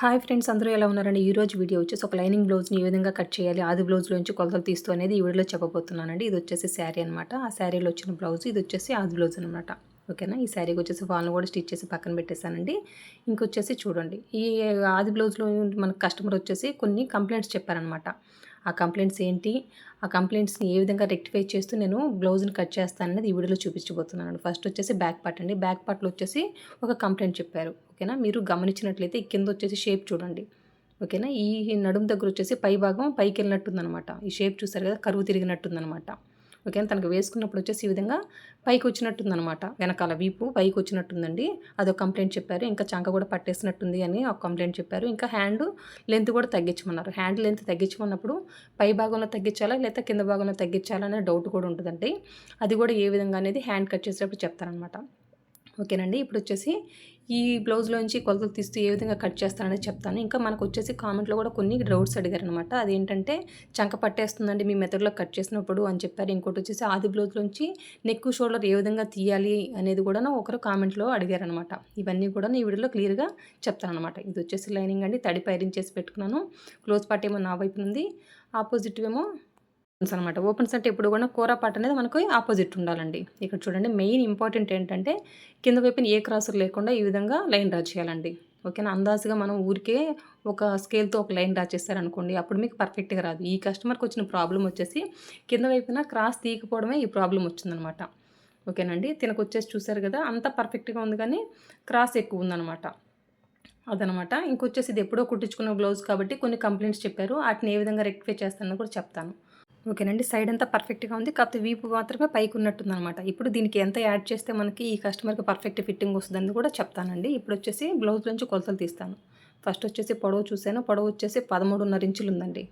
Hi friends అందరూ ఎలా ఉన్నారండి? ఈ రోజు వీడియో వచ్చేసి ఒక లైనింగ్ బ్లౌజ్ని ఏ విధంగా కట్ చేయాలి. ఆది బ్లౌజ్లోంచి కొలతలు తీస్తూ అనేది ఈ వీడియోలో చెప్పబోతున్నానండి. ఇది వచ్చేసి శారీ అనమాట ఆ శారీలో వచ్చిన బ్లౌజ్ ఇది వచ్చేసి ఆది బ్లౌజ్ అనమాట ఓకేనా? ఈ శారీకి వచ్చేసి ఫాల్ను కూడా స్టిచ్ చేసి పక్కన పెట్టేశానండి. ఇంకొచ్చేసి చూడండి. ఈ ఆది బ్లౌజ్లో మన కస్టమర్ వచ్చేసి కొన్ని కంప్లైంట్స్ చెప్పారనమాట ఆ కంప్లైంట్స్ ఏంటి? ఆ కంప్లైంట్స్ని ఏ విధంగా రెక్టిఫై చేస్తూ నేను బ్లౌజ్ని కట్ చేస్తాననేది ఈ వీడియోలో చూపించబోతున్నాను. ఫస్ట్ వచ్చేసి బ్యాక్ పార్ట్ అండి. బ్యాక్ పార్ట్లో వచ్చేసి ఒక కంప్లైంట్ చెప్పారు. ఓకేనా? మీరు గమనించినట్లయితే కింద వచ్చేసి షేప్ చూడండి. ఓకేనా? ఈ నడుము దగ్గర వచ్చేసి పై భాగం పైకి వెళ్ళినట్టుందనమాట ఈ షేప్ చూసారు కదా? కరువు తిరిగినట్టుందనమాట ఓకే తనకు వేసుకున్నప్పుడు వచ్చేసి ఈ విధంగా పైకి వచ్చినట్టుందనమాట వెనకాల వీపు పైకి వచ్చినట్టుందండి. అదొక కంప్లైంట్ చెప్పారు. ఇంకా చంక కూడా పట్టేసినట్టుంది అని ఒక కంప్లైంట్ చెప్పారు. ఇంకా హ్యాండ్ లెంత్ కూడా తగ్గించమన్నారు. హ్యాండ్ లెంత్ తగ్గించమన్నప్పుడు పై భాగంలో తగ్గించాలా లేదా కింద భాగంలో తగ్గించాలా అనే డౌట్ కూడా ఉంటుందండి. అది కూడా ఏ విధంగా అనేది హ్యాండ్ కట్ చేసేటప్పుడు చెప్తారనమాట ఓకేనండి. ఇప్పుడు వచ్చేసి ఈ బ్లౌజ్లోంచి కొలతలు తీస్తూ ఏ విధంగా కట్ చేస్తానని చెప్తాను. ఇంకా మనకు వచ్చేసి కామెంట్లో కూడా కొన్ని డౌట్స్ అడిగారు అనమాట అదేంటంటే చంక పట్టేస్తుందండి మీ మెథడ్లో కట్ చేసినప్పుడు అని చెప్పారు. ఇంకోటి వచ్చేసి ఆది బ్లౌజ్లోంచి నెక్ షోల్డర్ ఏ విధంగా తీయాలి అనేది కూడా ఒకరు కామెంట్లో అడిగారనమాట ఇవన్నీ కూడా ఈ వీడియోలో క్లియర్గా చెప్తానమాట ఇది వచ్చేసి లైనింగ్ అండి. తడి పైరింగ్ చేసి పెట్టుకున్నాను. క్లోజ్ పార్ట్ ఏమో నా వైపు ఉంది ఆపోజిట్ ఏమో అనమాట ఓపెన్స్ అంటే ఎప్పుడు కూడా కూర పాట అనేది మనకు ఆపోజిట్ ఉండాలండి. ఇక్కడ చూడండి మెయిన్ ఇంపార్టెంట్ ఏంటంటే కింద వైపున ఏ క్రాసులు లేకుండా ఈ విధంగా లైన్ డ్రా చేయాలండి. ఓకేనా? అందాజుగా మనం ఊరికే ఒక స్కేల్తో ఒక లైన్ డ్రా చేస్తారనుకోండి అప్పుడు మీకు పర్ఫెక్ట్గా రాదు. ఈ కస్టమర్కి వచ్చిన ప్రాబ్లం వచ్చేసి కింద వైపున క్రాస్ తీయకపోవడమే ఈ ప్రాబ్లం వచ్చిందనమాట ఓకేనండి తినకు వచ్చేసి చూసారు కదా అంత పర్ఫెక్ట్గా ఉంది కానీ క్రాస్ ఎక్కువ ఉందన్నమాట. అదనమాట ఇంకొచ్చేసి ఇది ఎప్పుడో కుట్టించుకున్న బ్లౌజ్ కాబట్టి కొన్ని కంప్లైంట్స్ చెప్పారు. వాటిని ఏ విధంగా రెక్టిఫై చేస్తానో కూడా చెప్తాను. ఓకేనండి. సైడ్ అంతా పర్ఫెక్ట్గా ఉంది. కాకపోతే వీపు మాత్రమే పైకి ఉన్నట్టుంది అనమాట ఇప్పుడు దీనికి ఎంత యాడ్ చేస్తే మనకి ఈ కస్టమర్కి పర్ఫెక్ట్ ఫిట్టింగ్ వస్తుందని కూడా చెప్తానండి. ఇప్పుడు వచ్చేసి బ్లౌజ్ నుంచి కొలతలు తీస్తాను. ఫస్ట్ వచ్చేసి పొడవు చూసాను పొడవు వచ్చేసి పదమూడున్నర ఇంచులు ఉందండి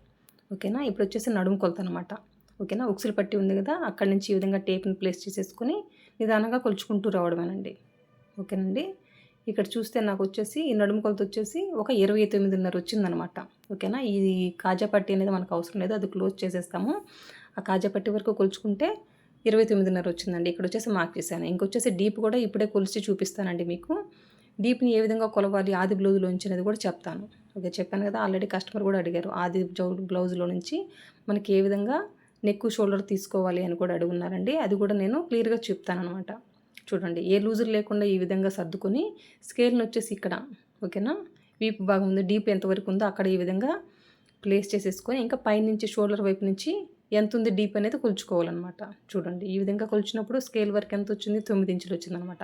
ఓకేనా? ఇప్పుడు వచ్చేసి నడుము కొలత అనమాట ఓకేనా? ఉక్సులు పట్టి ఉంది కదా? అక్కడి నుంచి ఈ విధంగా టేప్ని ప్లేస్ చేసేసుకొని నిదానంగా కొలుచుకుంటూ రావడమేనండి. ఓకేనండి? ఇక్కడ చూస్తే నాకు వచ్చేసి ఈ నడుము కొలత వచ్చేసి ఒక ఇరవై తొమ్మిదిన్నర వచ్చిందనమాట. ఓకేనా? ఈ కాజా పట్టి అనేది మనకు అవసరం లేదు. అది క్లోజ్ చేసేస్తాము. ఆ కాజా పట్టి వరకు కొలుచుకుంటే ఇరవై తొమ్మిదిన్నర వచ్చిందండి. ఇక్కడ వచ్చేసి మార్క్ చేశాను. ఇంకొచ్చేసి డీప్ కూడా ఇప్పుడే కొలిచి చూపిస్తానండి మీకు. డీప్ని ఏ విధంగా కొలవాలి? ఆది బ్లౌజ్లో నుంచి అనేది కూడా చెప్తాను. ఓకే చెప్పాను కదా ఆల్రెడీ కస్టమర్ కూడా అడిగారు. ఆది బ్లౌజ్లో నుంచి మనకి ఏ విధంగా నెక్ షోల్డర్ తీసుకోవాలి అని కూడా అడుగున్నారండి. అది కూడా నేను క్లియర్గా చెప్తాను అనమాట చూడండి ఏ లూజర్ లేకుండా ఈ విధంగా సర్దుకొని స్కేల్ని వచ్చేసి ఇక్కడ ఓకేనా? వీపు భాగం ఉంది డీప్ ఎంతవరకు ఉందో అక్కడ ఈ విధంగా ప్లేస్ చేసేసుకొని ఇంకా పైనుంచి షోల్డర్ వైపు నుంచి ఎంత ఉంది డీప్ అనేది కొలుచుకోవాలన్నమాట. చూడండి ఈ విధంగా కొలిచినప్పుడు స్కేల్ వర్క్ ఎంత వచ్చింది? తొమ్మిది ఇంచులు వచ్చిందనమాట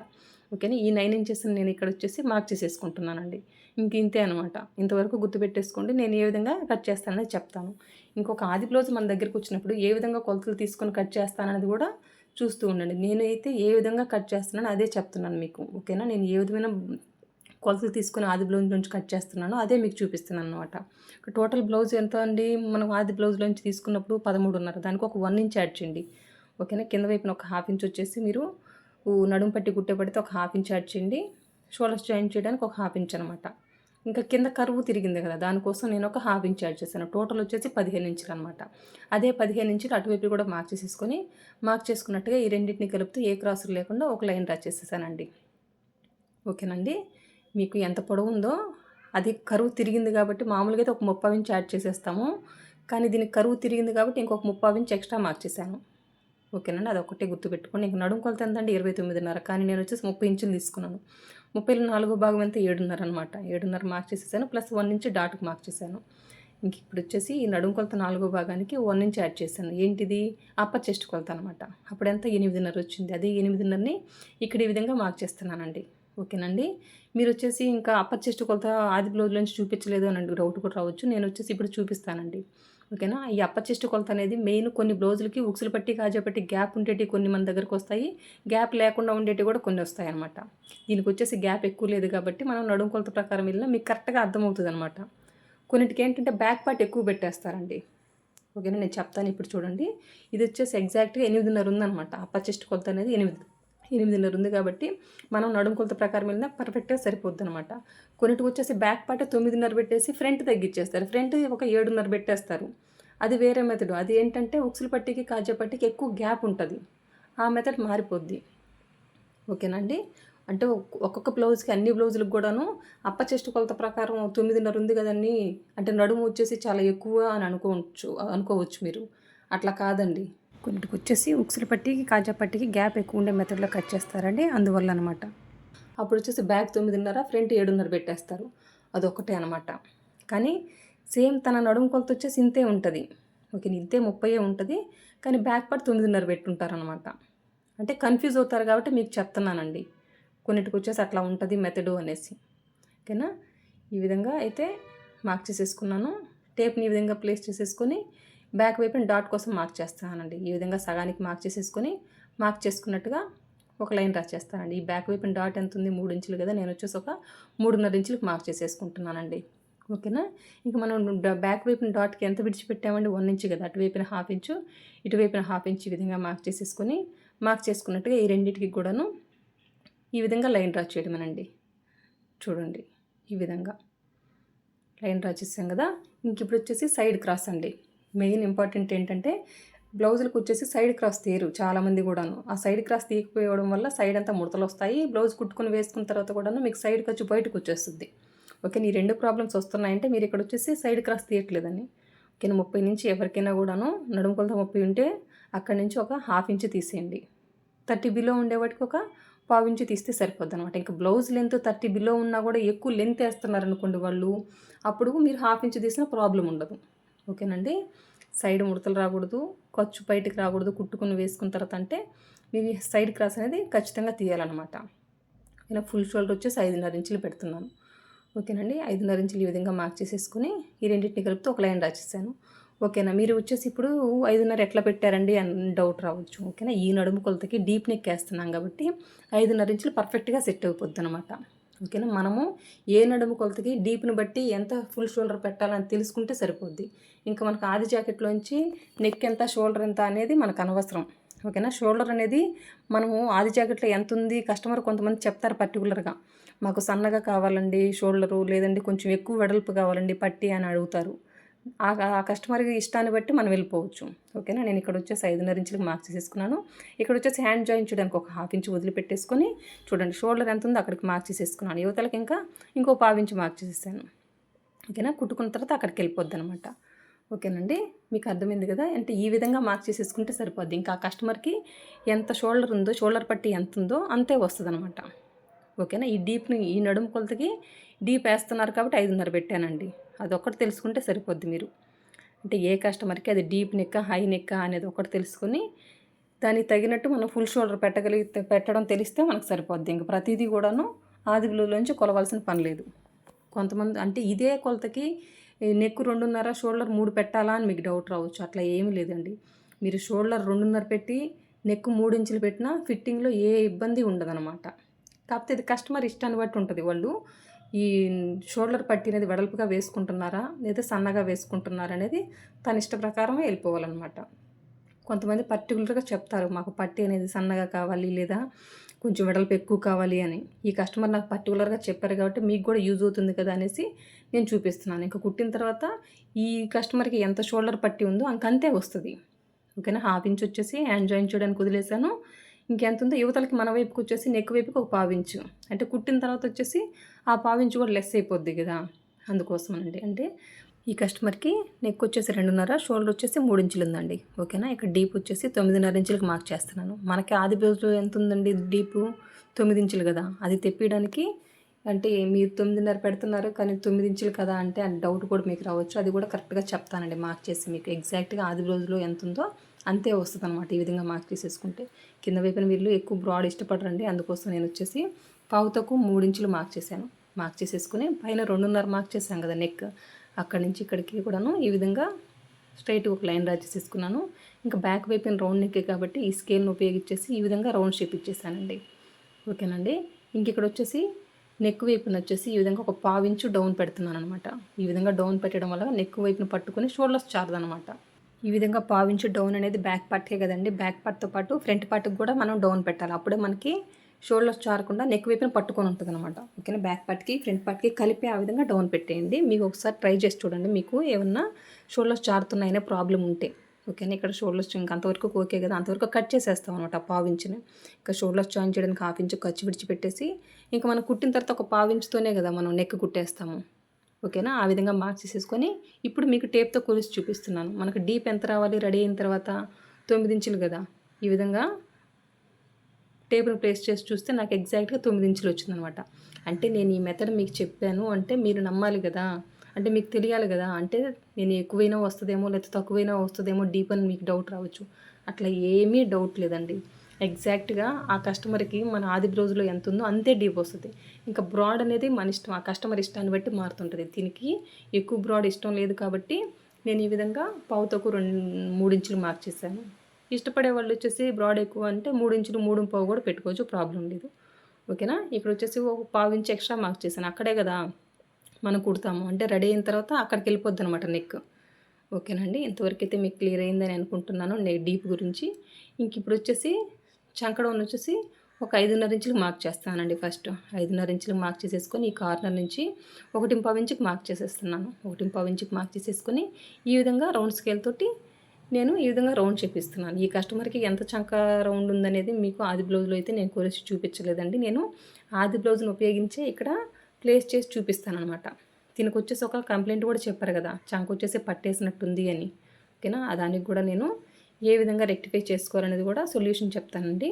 ఓకేనా? ఈ నైన్ ఇంచెస్ నేను ఇక్కడ వచ్చేసి మార్క్ చేసేసుకుంటున్నానండి. ఇంక ఇంతే అనమాట ఇంతవరకు గుర్తుపెట్టేసుకోండి నేను ఏ విధంగా కట్ చేస్తానని చెప్తాను. ఇంకొక ఆది బ్లౌజ్ మన దగ్గరికి వచ్చినప్పుడు ఏ విధంగా కొలతలు తీసుకొని కట్ చేస్తాననేది కూడా చూస్తూ ఉండండి. నేనైతే ఏ విధంగా కట్ చేస్తున్నానో అదే చెప్తున్నాను మీకు. ఓకేనా? నేను ఏ విధమైన కొలతలు తీసుకుని ఆది బ్లౌజ్ నుంచి కట్ చేస్తున్నానో అదే మీకు చూపిస్తున్నాను అనమాట టోటల్ బ్లౌజ్ ఎంత అండి? మనం ఆది బ్లౌజ్లోంచి తీసుకున్నప్పుడు పదమూడున్నర దానికి ఒక వన్ ఇంచ్ యాడ్ చేయండి. ఓకేనా? కింద వైపున ఒక హాఫ్ ఇంచ్ వచ్చేసి మీరు నడుము పట్టి గుట్టే పడితే ఒక హాఫ్ ఇంచ్ యాడ్ చేయండి. షోల్డర్స్ జాయిన్ చేయడానికి ఒక హాఫ్ ఇంచ్ అనమాట ఇంకా కింద కరువు తిరిగింది కదా దానికోసం నేను ఒక హాఫ్ ఇంచ్ యాడ్ చేశాను. టోటల్ వచ్చేసి పదిహేను ఇంచులు అనమాట అదే పదిహేను ఇంచులు అటువైపు కూడా మార్క్ చేసేసుకొని మార్క్ చేసుకున్నట్టుగా ఈ రెండింటిని కలుపుతూ ఏ క్రాసులు లేకుండా ఒక లైన్ డ్రా చేసేసానండి. ఓకేనండి? మీకు ఎంత పొడవు ఉందో అది కరువు తిరిగింది కాబట్టి మామూలుగా అయితే ఒక ముప్పై ఇంచ్ యాడ్ చేసేస్తాము. కానీ దీనికి కరువు తిరిగింది కాబట్టి ఇంకొక ముప్పై ఇంచ్ ఎక్స్ట్రా మార్క్ చేశాను. ఓకేనండి? అది ఒకటే గుర్తుపెట్టుకోండి. ఇంక నడుము కొలత ఎంతండి? ఇరవై తొమ్మిదిన్నర. కానీ నేను వచ్చేసి ముప్పై ఇంచులు తీసుకున్నాను. ముప్పైలో నాలుగో భాగం అంతా ఏడున్నర అనమాట ఏడున్నర మార్క్ చేసేసాను. ప్లస్ వన్ నుంచి డాట్కి మార్క్ చేశాను. ఇంక ఇప్పుడు వచ్చేసి ఈ నడుము కొలత నాలుగో భాగానికి వన్ నుంచి యాడ్ చేశాను. ఏంటిది? అప్ప చెస్ట్ కొలత అనమాట అప్పుడంతా ఎనిమిదిన్నర వచ్చింది. అదే ఎనిమిదిన్నరని ఇక్కడ ఈ విధంగా మార్క్ చేస్తున్నానండి. ఓకేనండి? మీరు వచ్చేసి ఇంకా అప్పర్ చెస్ట్ కొలత ఆది బ్లౌజ్ నుంచి చూపించలేదు అని డౌట్ కూడా రావచ్చు. నేను వచ్చేసి ఇప్పుడు చూపిస్తానండి. ఓకేనా? ఈ అప్ప చెస్ట్ కొలత అనేది మెయిన్ కొన్ని బ్లౌజులకి ఉక్సులు పట్టి కాజా పట్టి గ్యాప్ ఉండేటి కొన్ని మన దగ్గరకు వస్తాయి. గ్యాప్ లేకుండా ఉండేటి కూడా కొన్ని వస్తాయి అనమాట దీనికి వచ్చేసి గ్యాప్ ఎక్కువ లేదు కాబట్టి మనం నడుము కొలత ప్రకారం వెళ్ళినా మీకు కరెక్ట్గా అర్థమవుతుంది అనమాట కొన్నిటికి ఏంటంటే బ్యాక్ పార్ట్ ఎక్కువ పెట్టేస్తారండి. ఓకేనా? నేను చెప్తాను ఇప్పుడు చూడండి. ఇది వచ్చేసి ఎగ్జాక్ట్గా ఎనిమిదిన్నర ఉందన్నమాట. అప్ప చెస్ట్ కొలత అనేది ఎనిమిది ఎనిమిదిన్నర ఉంది కాబట్టి మనం నడుము కొలత ప్రకారం వెళ్ళినా పర్ఫెక్ట్గా సరిపోద్ది అనమాట కొన్నిటికి వచ్చేసి బ్యాక్ పార్ట్ తొమ్మిదిన్నర పెట్టేసి ఫ్రంట్ తగ్గించేస్తారు ఫ్రంట్ ఒక ఏడున్నర పెట్టేస్తారు. అది వేరే మెథడ్ అది ఏంటంటే ఉక్సుల పట్టికి కాజా పట్టికి ఎక్కువ గ్యాప్ ఉంటుంది. ఆ మెథడ్ మారిపోద్ది. ఓకేనండి అంటే ఒక్కొక్క బ్లౌజ్కి అన్ని బ్లౌజులకు కూడాను అప్ప చెస్ట్ కొలత ప్రకారం తొమ్మిదిన్నర ఉంది కదండి. అంటే నడుము వచ్చేసి చాలా ఎక్కువ అని అనుకోవచ్చు అనుకోవచ్చు మీరు. అట్లా కాదండి. కొన్నిటికి వచ్చేసి ఉక్సులు పట్టికి కాజా పట్టికి గ్యాప్ ఎక్కువ ఉండే మెథడ్లో కట్ చేస్తారండి. అందువల్ల అనమాట అప్పుడు వచ్చేసి బ్యాక్ తొమ్మిదిన్నర ఫ్రంట్ ఏడున్నర పెట్టేస్తారు. అదొకటే అనమాట. కానీ సేమ్ తన నడుము కొలత వచ్చేసి ఇంతే ఉంటుంది. ఓకే ఇంతే ముప్పై ఉంటుంది. కానీ బ్యాక్ పార్ట్ తొమ్మిదిన్నర పెట్టుంటారనమాట. అంటే కన్ఫ్యూజ్ అవుతారు కాబట్టి మీకు చెప్తున్నానండి. కొన్నిటికి వచ్చేసి అట్లా ఉంటుంది మెథడు అనేసి. ఓకేనా? ఈ విధంగా అయితే మార్క్ చేసేసుకున్నాను. టేప్ని ఈ విధంగా ప్లేస్ చేసేసుకొని బ్యాక్ వైపున డాట్ కోసం మార్క్ చేస్తానండి. ఈ విధంగా సగానికి మార్క్ చేసేసుకొని మార్క్ చేసుకున్నట్టుగా ఒక లైన్ రాసేస్తానండి ఈ బ్యాక్ వైపున డాట్ ఎంత ఉంది? మూడు ఇంచులు కదా. నేను వచ్చేసి ఒక మూడున్నర ఇంచులకు మార్క్ చేసేసుకుంటున్నానండి. ఓకేనా? ఇంకా మనం బ్యాక్ వైపున డాట్కి ఎంత విడిచిపెట్టామండి? వన్ ఇంచు కదా. అటువైపున హాఫ్ ఇంచు ఇటువైపున హాఫ్ ఇంచు ఈ విధంగా మార్క్ చేసేసుకొని మార్క్ చేసుకున్నట్టుగా ఈ రెండింటికి కూడాను ఈ విధంగా లైన్ డ్రా చేయడమేనండి. చూడండి. ఈ విధంగా లైన్ డ్రా చేసాం కదా. ఇంక ఇప్పుడు వచ్చేసి సైడ్ క్రాస్ అండి. మెయిన్ ఇంపార్టెంట్ ఏంటంటే బ్లౌజులకు వచ్చేసి సైడ్ క్రాస్ తీయరు చాలామంది కూడాను. ఆ సైడ్ క్రాస్ తీయకపోవడం వల్ల సైడ్ అంతా ముడతలు వస్తాయి బ్లౌజ్ కుట్టుకొని వేసుకున్న తర్వాత కూడాను మీకు సైడ్కి వచ్చి బయటకు వచ్చేస్తుంది. ఓకే నీ రెండు ప్రాబ్లమ్స్ వస్తున్నాయంటే మీరు ఇక్కడ వచ్చేసి సైడ్ క్రాస్ తీయట్లేదని ఓకే ముప్పై నుంచి ఎవరికైనా కూడాను నడుము కొలత ముప్పై ఉంటే అక్కడి నుంచి ఒక హాఫ్ ఇంచ్ తీసేయండి. థర్టీ బిలో ఉండే వాటికి ఒక పావు ఇంచు తీస్తే సరిపోద్ది అనమాట ఇంకా బ్లౌజ్ లెంత్ థర్టీ బిలో ఉన్నా కూడా ఎక్కువ లెంత్ వేస్తున్నారు అనుకోండి వాళ్ళు అప్పుడు మీరు హాఫ్ ఇంచ్ తీసిన ప్రాబ్లం ఉండదు. ఓకేనండి? సైడ్ ముడతలు రాకూడదు ఖర్చు బయటికి రాకూడదు కుట్టుకుని వేసుకున్న తర్వాత అంటే మీరు సైడ్ క్రాస్ అనేది ఖచ్చితంగా తీయాలన్నమాట. నేను ఫుల్ షోల్డర్ వచ్చేసి ఐదున్నర ఇంచులు పెడుతున్నాను. ఓకేనండి? ఐదున్నర ఇంచులు ఈ విధంగా మార్క్ చేసేసుకుని ఈ రెండింటిని కలిపితే ఒక లైన్ రాసేసాను. ఓకేనా? మీరు వచ్చేసి ఇప్పుడు ఐదున్నర ఎట్లా పెట్టారండి అని డౌట్ రావచ్చు. ఓకేనా? ఈ నడుము కొలతకి డీప్ నెక్ వేస్తున్నాం కాబట్టి ఐదున్నర ఇంచులు పర్ఫెక్ట్గా సెట్ అయిపోద్ది అనమాట ఓకేనా? మనము ఏ నడుము కొలతకి డీప్ని బట్టి ఎంత ఫుల్ షోల్డర్ పెట్టాలని తెలుసుకుంటే సరిపోద్ది. ఇంకా మనకు ఆది జాకెట్లోంచి నెక్ ఎంత షోల్డర్ ఎంత అనేది మనకు అనవసరం. ఓకేనా? షోల్డర్ అనేది మనము ఆది జాకెట్లో ఎంత ఉంది కస్టమర్ కొంతమంది చెప్తారు పర్టికులర్గా. మాకు సన్నగా కావాలండి షోల్డరు లేదండి కొంచెం ఎక్కువ వెడల్పు కావాలండి పట్టి అని అడుగుతారు. ఆ ఆ కస్టమర్కి ఇష్టాన్ని బట్టి మనం వెళ్ళిపోవచ్చు. ఓకేనా? నేను ఇక్కడ వచ్చేసి ఐదున్నర ఇంచులకు మార్క్ చేసేసుకున్నాను. ఇక్కడ వచ్చేసి హ్యాండ్ జాయిన్ చేయడానికి ఒక హాఫ్ ఇంచ్ వదిలిపెట్టేసుకొని చూడండి షోల్డర్ ఎంత ఉందో అక్కడికి మార్క్ చేసేసుకున్నాను. యువతలకి ఇంకా ఇంకో పావు ఇంచ్ మార్క్ చేసేసాను. ఓకేనా? కుట్టుకున్న తర్వాత అక్కడికి వెళ్ళిపోద్ది అనమాట ఓకేనండి? మీకు అర్థమైంది కదా? అంటే ఈ విధంగా మార్క్ చేసేసుకుంటే సరిపోద్ది. ఇంకా ఆ కస్టమర్కి ఎంత షోల్డర్ ఉందో షోల్డర్ పట్టి ఎంత ఉందో అంతే వస్తుంది అనమాట ఓకేనా? ఈ డీప్ని ఈ నడుము కొలతకి డీప్ వేస్తున్నారు కాబట్టి ఐదున్నర పెట్టానండి. ఒకటి తెలుసుకుంటే సరిపోద్ది మీరు. అంటే ఏ కస్టమర్కి అది డీప్ నెక్క హై నెక్క అనేది ఒకటి తెలుసుకొని దానికి తగినట్టు మనం ఫుల్ షోల్డర్ పెట్టగలిగితే పెట్టడం తెలిస్తే మనకు సరిపోద్ది. ఇంక ప్రతిదీ కూడాను ఆది బ్లూలోంచి కొలవాల్సిన పని లేదు. కొంతమంది అంటే ఇదే కొలతకి నెక్ రెండున్నర షోల్డర్ మూడు పెట్టాలా అని మీకు డౌట్ రావచ్చు. అట్లా ఏమీ లేదండి. మీరు షోల్డర్ రెండున్నర పెట్టి నెక్ మూడు ఇంచులు పెట్టినా ఫిట్టింగ్లో ఏ ఇబ్బంది ఉండదన్నమాట. కాకపోతే ఇది కస్టమర్ ఇష్టాన్ని బట్టి ఉంటుంది. వాళ్ళు ఈ షోల్డర్ పట్టి అనేది వెడల్పుగా వేసుకుంటున్నారా? లేదా సన్నగా వేసుకుంటున్నారా అనేది తన ఇష్ట ప్రకారమే వెళ్ళిపోవాలన్నమాట. కొంతమంది పర్టికులర్గా చెప్తారు మాకు పట్టి అనేది సన్నగా కావాలి లేదా కొంచెం వెడల్పు ఎక్కువ కావాలి అని. ఈ కస్టమర్ నాకు పర్టికులర్గా చెప్పారు కాబట్టి మీకు కూడా యూజ్ అవుతుంది కదా అనేసి నేను చూపిస్తున్నాను. ఇంకా కుట్టిన తర్వాత ఈ కస్టమర్కి ఎంత షోల్డర్ పట్టి ఉందో అంకంతే వస్తుంది. ఓకేనా? హాఫ్ ఇంచ్ వచ్చేసి హ్యాండ్ జాయిన్ చేయడానికి వదిలేసాను. ఇంకెంత ఉందో యువతలకి మన వైపుకి వచ్చేసి నెక్ వైపుకి ఒక పావించు. అంటే కుట్టిన తర్వాత వచ్చేసి ఆ పావించు కూడా లెస్ అయిపోద్ది కదా. అందుకోసం అండి అంటే ఈ కస్టమర్కి నెక్ వచ్చేసి రెండున్నర షోల్డర్ వచ్చేసి మూడు ఇంచులు ఉందండి ఓకేనా ఇక్కడ డీప్ వచ్చేసి తొమ్మిదిన్నర ఇంచులకు మార్క్ చేస్తున్నాను. మనకి ఆది బ్లౌజ్లో ఎంత ఉందండి డీపు తొమ్మిది ఇంచులు కదా. అది తెప్పియడానికి అంటే మీరు తొమ్మిదిన్నర పెడుతున్నారు కానీ తొమ్మిది ఇంచులు కదా అంటే అది డౌట్ కూడా మీకు రావచ్చు. అది కూడా కరెక్ట్గా చెప్తానండి మార్క్ చేసి మీకు. ఎగ్జాక్ట్గా ఆది బ్లౌజ్లో ఎంత ఉందో అంతే వస్తుంది అనమాట ఈ విధంగా మార్క్ చేసేసుకుంటే కింద వైపున వీళ్ళు ఎక్కువ బ్రాడ్ ఇష్టపడరండి. అందుకోసం నేను వచ్చేసి పావుతకు మూడించులు మూడు ఇంచులు మార్క్ చేశాను. మార్క్ చేసేసుకుని పైన రెండున్నర మార్క్ చేశాను కదా నెక్ అక్కడి నుంచి ఇక్కడికి కూడాను ఈ విధంగా స్ట్రైట్ ఒక లైన్ డ్రా చేసేసుకున్నాను. ఇంకా బ్యాక్ వైపున రౌండ్ నెక్ కాబట్టి ఈ స్కేల్ను ఉపయోగించేసి ఈ విధంగా రౌండ్ షేప్ ఇచ్చేసానండి. ఓకేనండి? ఇంక ఇక్కడ వచ్చేసి నెక్ వైపున వచ్చేసి ఈ విధంగా ఒక పావించు డౌన్ పెడుతున్నాను అనమాట ఈ విధంగా డౌన్ పెట్టడం వల్ల నెక్ వైపున పట్టుకుని షోల్డర్స్ చారదనమాట ఈ విధంగా పావించు డౌన్ అనేది బ్యాక్ పార్ట్కే కదండి. బ్యాక్ పార్ట్తో పాటు ఫ్రంట్ పార్ట్కి కూడా మనం డౌన్ పెట్టాలి. అప్పుడే మనకి షోల్డర్స్ చారకుండా నెక్ వైపున పట్టుకొని ఉంటుంది అనమాట ఓకేనా? బ్యాక్ పార్ట్కి ఫ్రంట్ పార్ట్కి కలిపి ఆ విధంగా డౌన్ పెట్టేయండి. మీకు ఒకసారి ట్రై చేసి చూడండి. మీకు ఏమన్నా షోల్డర్స్ చారుతున్నాయనే ప్రాబ్లం ఉంటే. ఓకేనా? ఇక్కడ షోల్డర్స్ ఇంకా అంతవరకు ఓకే కదా? అంతవరకు కట్ చేసేస్తాం అనమాట పావు ఇంకా షోల్డర్స్ జాయిన్ చేయడానికి హాఫ్ ఇంచు ఖర్చు విడిచిపెట్టేసి ఇంకా మనం కుట్టిన తర్వాత ఒక పావించుతోనే కదా మనం నెక్ కుట్టేస్తాము. ఓకేనా? ఆ విధంగా మార్క్స్ చేసేసుకొని ఇప్పుడు మీకు టేప్తో కొలిసి చూపిస్తున్నాను. మనకు డీప్ ఎంత రావాలి రెడీ అయిన తర్వాత తొమ్మిది ఇంచులు కదా? ఈ విధంగా టేబుల్ ప్లేస్ చేసి చూస్తే నాకు ఎగ్జాక్ట్గా తొమ్మిది ఇంచులు వచ్చిందనమాట. అంటే నేను ఈ మెథడ్ మీకు చెప్పాను అంటే మీరు నమ్మాలి కదా? అంటే మీకు తెలియాలి కదా? అంటే నేను ఎక్కువైనా వస్తుందేమో లేకపోతే తక్కువైనా వస్తుందేమో డీప్ అని మీకు డౌట్ రావచ్చు. అట్లా ఏమీ డౌట్ లేదండి. ఎగ్జాక్ట్గా ఆ కస్టమర్కి మన ఆది బ్లౌజ్లో ఎంత ఉందో అంతే డీప్ వస్తుంది. ఇంకా బ్రాడ్ అనేది మన ఇష్టం ఆ కస్టమర్ ఇష్టాన్ని బట్టి మారుతుంటుంది. దీనికి ఎక్కువ బ్రాడ్ ఇష్టం లేదు కాబట్టి నేను ఈ విధంగా పావుతోకు రెండు మూడు ఇంచులు మార్క్ చేశాను. ఇష్టపడే వాళ్ళు వచ్చేసి బ్రాడ్ ఎక్కువ అంటే మూడు ఇంచులు మూడు పావు కూడా పెట్టుకోవచ్చు ప్రాబ్లం లేదు. ఓకేనా? ఇక్కడ వచ్చేసి ఒక పావు ఇంచు ఎక్స్ట్రా మార్క్ చేశాను. అక్కడే కదా మనం కుడతాము. అంటే రెడీ అయిన తర్వాత అక్కడికి వెళ్ళిపోద్ది అనమాట నెక్. ఓకేనండి? ఇంతవరకు అయితే మీకు క్లియర్ అయిందని అనుకుంటున్నాను. నెక్ డీప్ గురించి. ఇంక ఇప్పుడు వచ్చేసి చంకడం వచ్చేసి ఒక ఐదున్నర ఇంచులు మార్క్ చేస్తానండి ఫస్ట్ ఐదున్నర ఇంచులకు మార్క్ చేసేసుకొని ఈ కార్నర్ నుంచి ఒకటి పావు ఇంచుకి మార్క్ చేసేస్తున్నాను. ఒకటి పావు ఇంచుకి మార్క్ చేసేసుకొని ఈ విధంగా రౌండ్ స్కేల్ తోటి నేను ఈ విధంగా రౌండ్ చేపిస్తున్నాను ఈ కస్టమర్కి ఎంత చంక రౌండ్ ఉందనేది మీకు ఆది బ్లౌజ్లో అయితే నేను కొలిసి చూపించలేదండి. నేను ఆది బ్లౌజ్ని ఉపయోగించే ఇక్కడ ప్లేస్ చేసి చూపిస్తాను అనమాట దీనికి వచ్చేసి ఒక కంప్లైంట్ కూడా చెప్పారు కదా చంక వచ్చేసి పట్టేసినట్టుంది అని. ఓకేనా? దానికి కూడా నేను ఏ విధంగా రెక్టిఫై చేసుకోవాలనేది కూడా సొల్యూషన్ చెప్తానండి.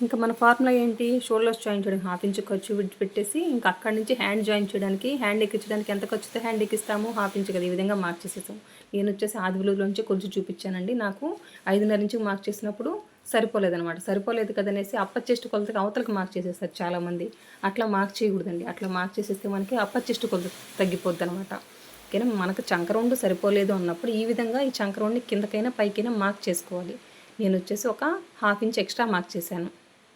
ఇంకా మన ఫార్ములా ఏంటి? షోల్డర్స్ జాయిన్ చేయడానికి హాఫ్ ఇంచ్ ఖర్చు విడిచిపెట్టేసి ఇంకా అక్కడి నుంచి హ్యాండ్ జాయిన్ చేయడానికి హ్యాండ్ ఎక్కించడానికి ఎంత ఖర్చుతో హ్యాండ్ ఎక్కిస్తాము హాఫ్ ఇంచ్ కదా ఈ విధంగా మార్క్ చేసేసాం. నేను వచ్చేసి ఆది బ్లూలోంచి కొంచెం చూపించానండి. నాకు ఐదున్నర నుంచి మార్క్ చేసినప్పుడు సరిపోలేదనమాట సరిపోలేదు కదనేసి అప్ప చెస్ట్ కొలతకి అవతలకి మార్క్ చేసేస్తారు చాలామంది. అట్లా మార్క్ చేయకూడదండి. అట్లా మార్క్ చేసేస్తే మనకి అప్ప చెస్ట్ కొలత తగ్గిపోద్ది అనమాట ఓకేనా మనకు చంకరౌండ్ సరిపోలేదు అన్నప్పుడు ఈ విధంగా ఈ చంకరౌండ్ని కిందకైనా పైకైనా మార్క్ చేసుకోవాలి. నేను వచ్చేసి ఒక హాఫ్ ఇంచ్ ఎక్స్ట్రా మార్క్ చేశాను.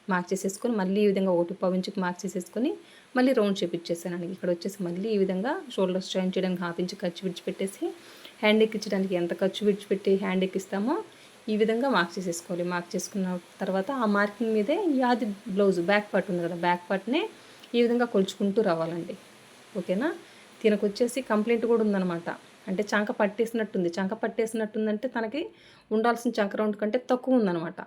మార్క్ చేసేసుకొని మళ్ళీ ఈ విధంగా ఒకటి పావు ఇంచుకి మార్క్ చేసేసుకొని మళ్ళీ రౌండ్ చేపించేసానండి ఇక్కడ వచ్చేసి మళ్ళీ ఈ విధంగా షోల్డర్స్ జాయిన్ చేయడానికి హాఫ్ ఇంచ్ ఖర్చు విడిచిపెట్టేసి హ్యాండ్ ఎక్కించడానికి ఎంత ఖర్చు విడిచిపెట్టి హ్యాండ్ ఎక్కిస్తామో ఈ విధంగా మార్క్ చేసేసుకోవాలి. మార్క్ చేసుకున్న తర్వాత ఆ మార్కింగ్ మీదే యాది బ్లౌజ్ బ్యాక్ పార్ట్ ఉంది కదా బ్యాక్ పార్ట్నే ఈ విధంగా కొలుచుకుంటూ రావాలండి. ఓకేనా తినకు వచ్చేసి కంప్లైంట్ కూడా ఉందన్నమాట. అంటే చంక పట్టేసినట్టుంది. చంక పట్టేసినట్టుందంటే తనకి ఉండాల్సిన చంక రౌండ్ కంటే తక్కువ ఉందన్నమాట.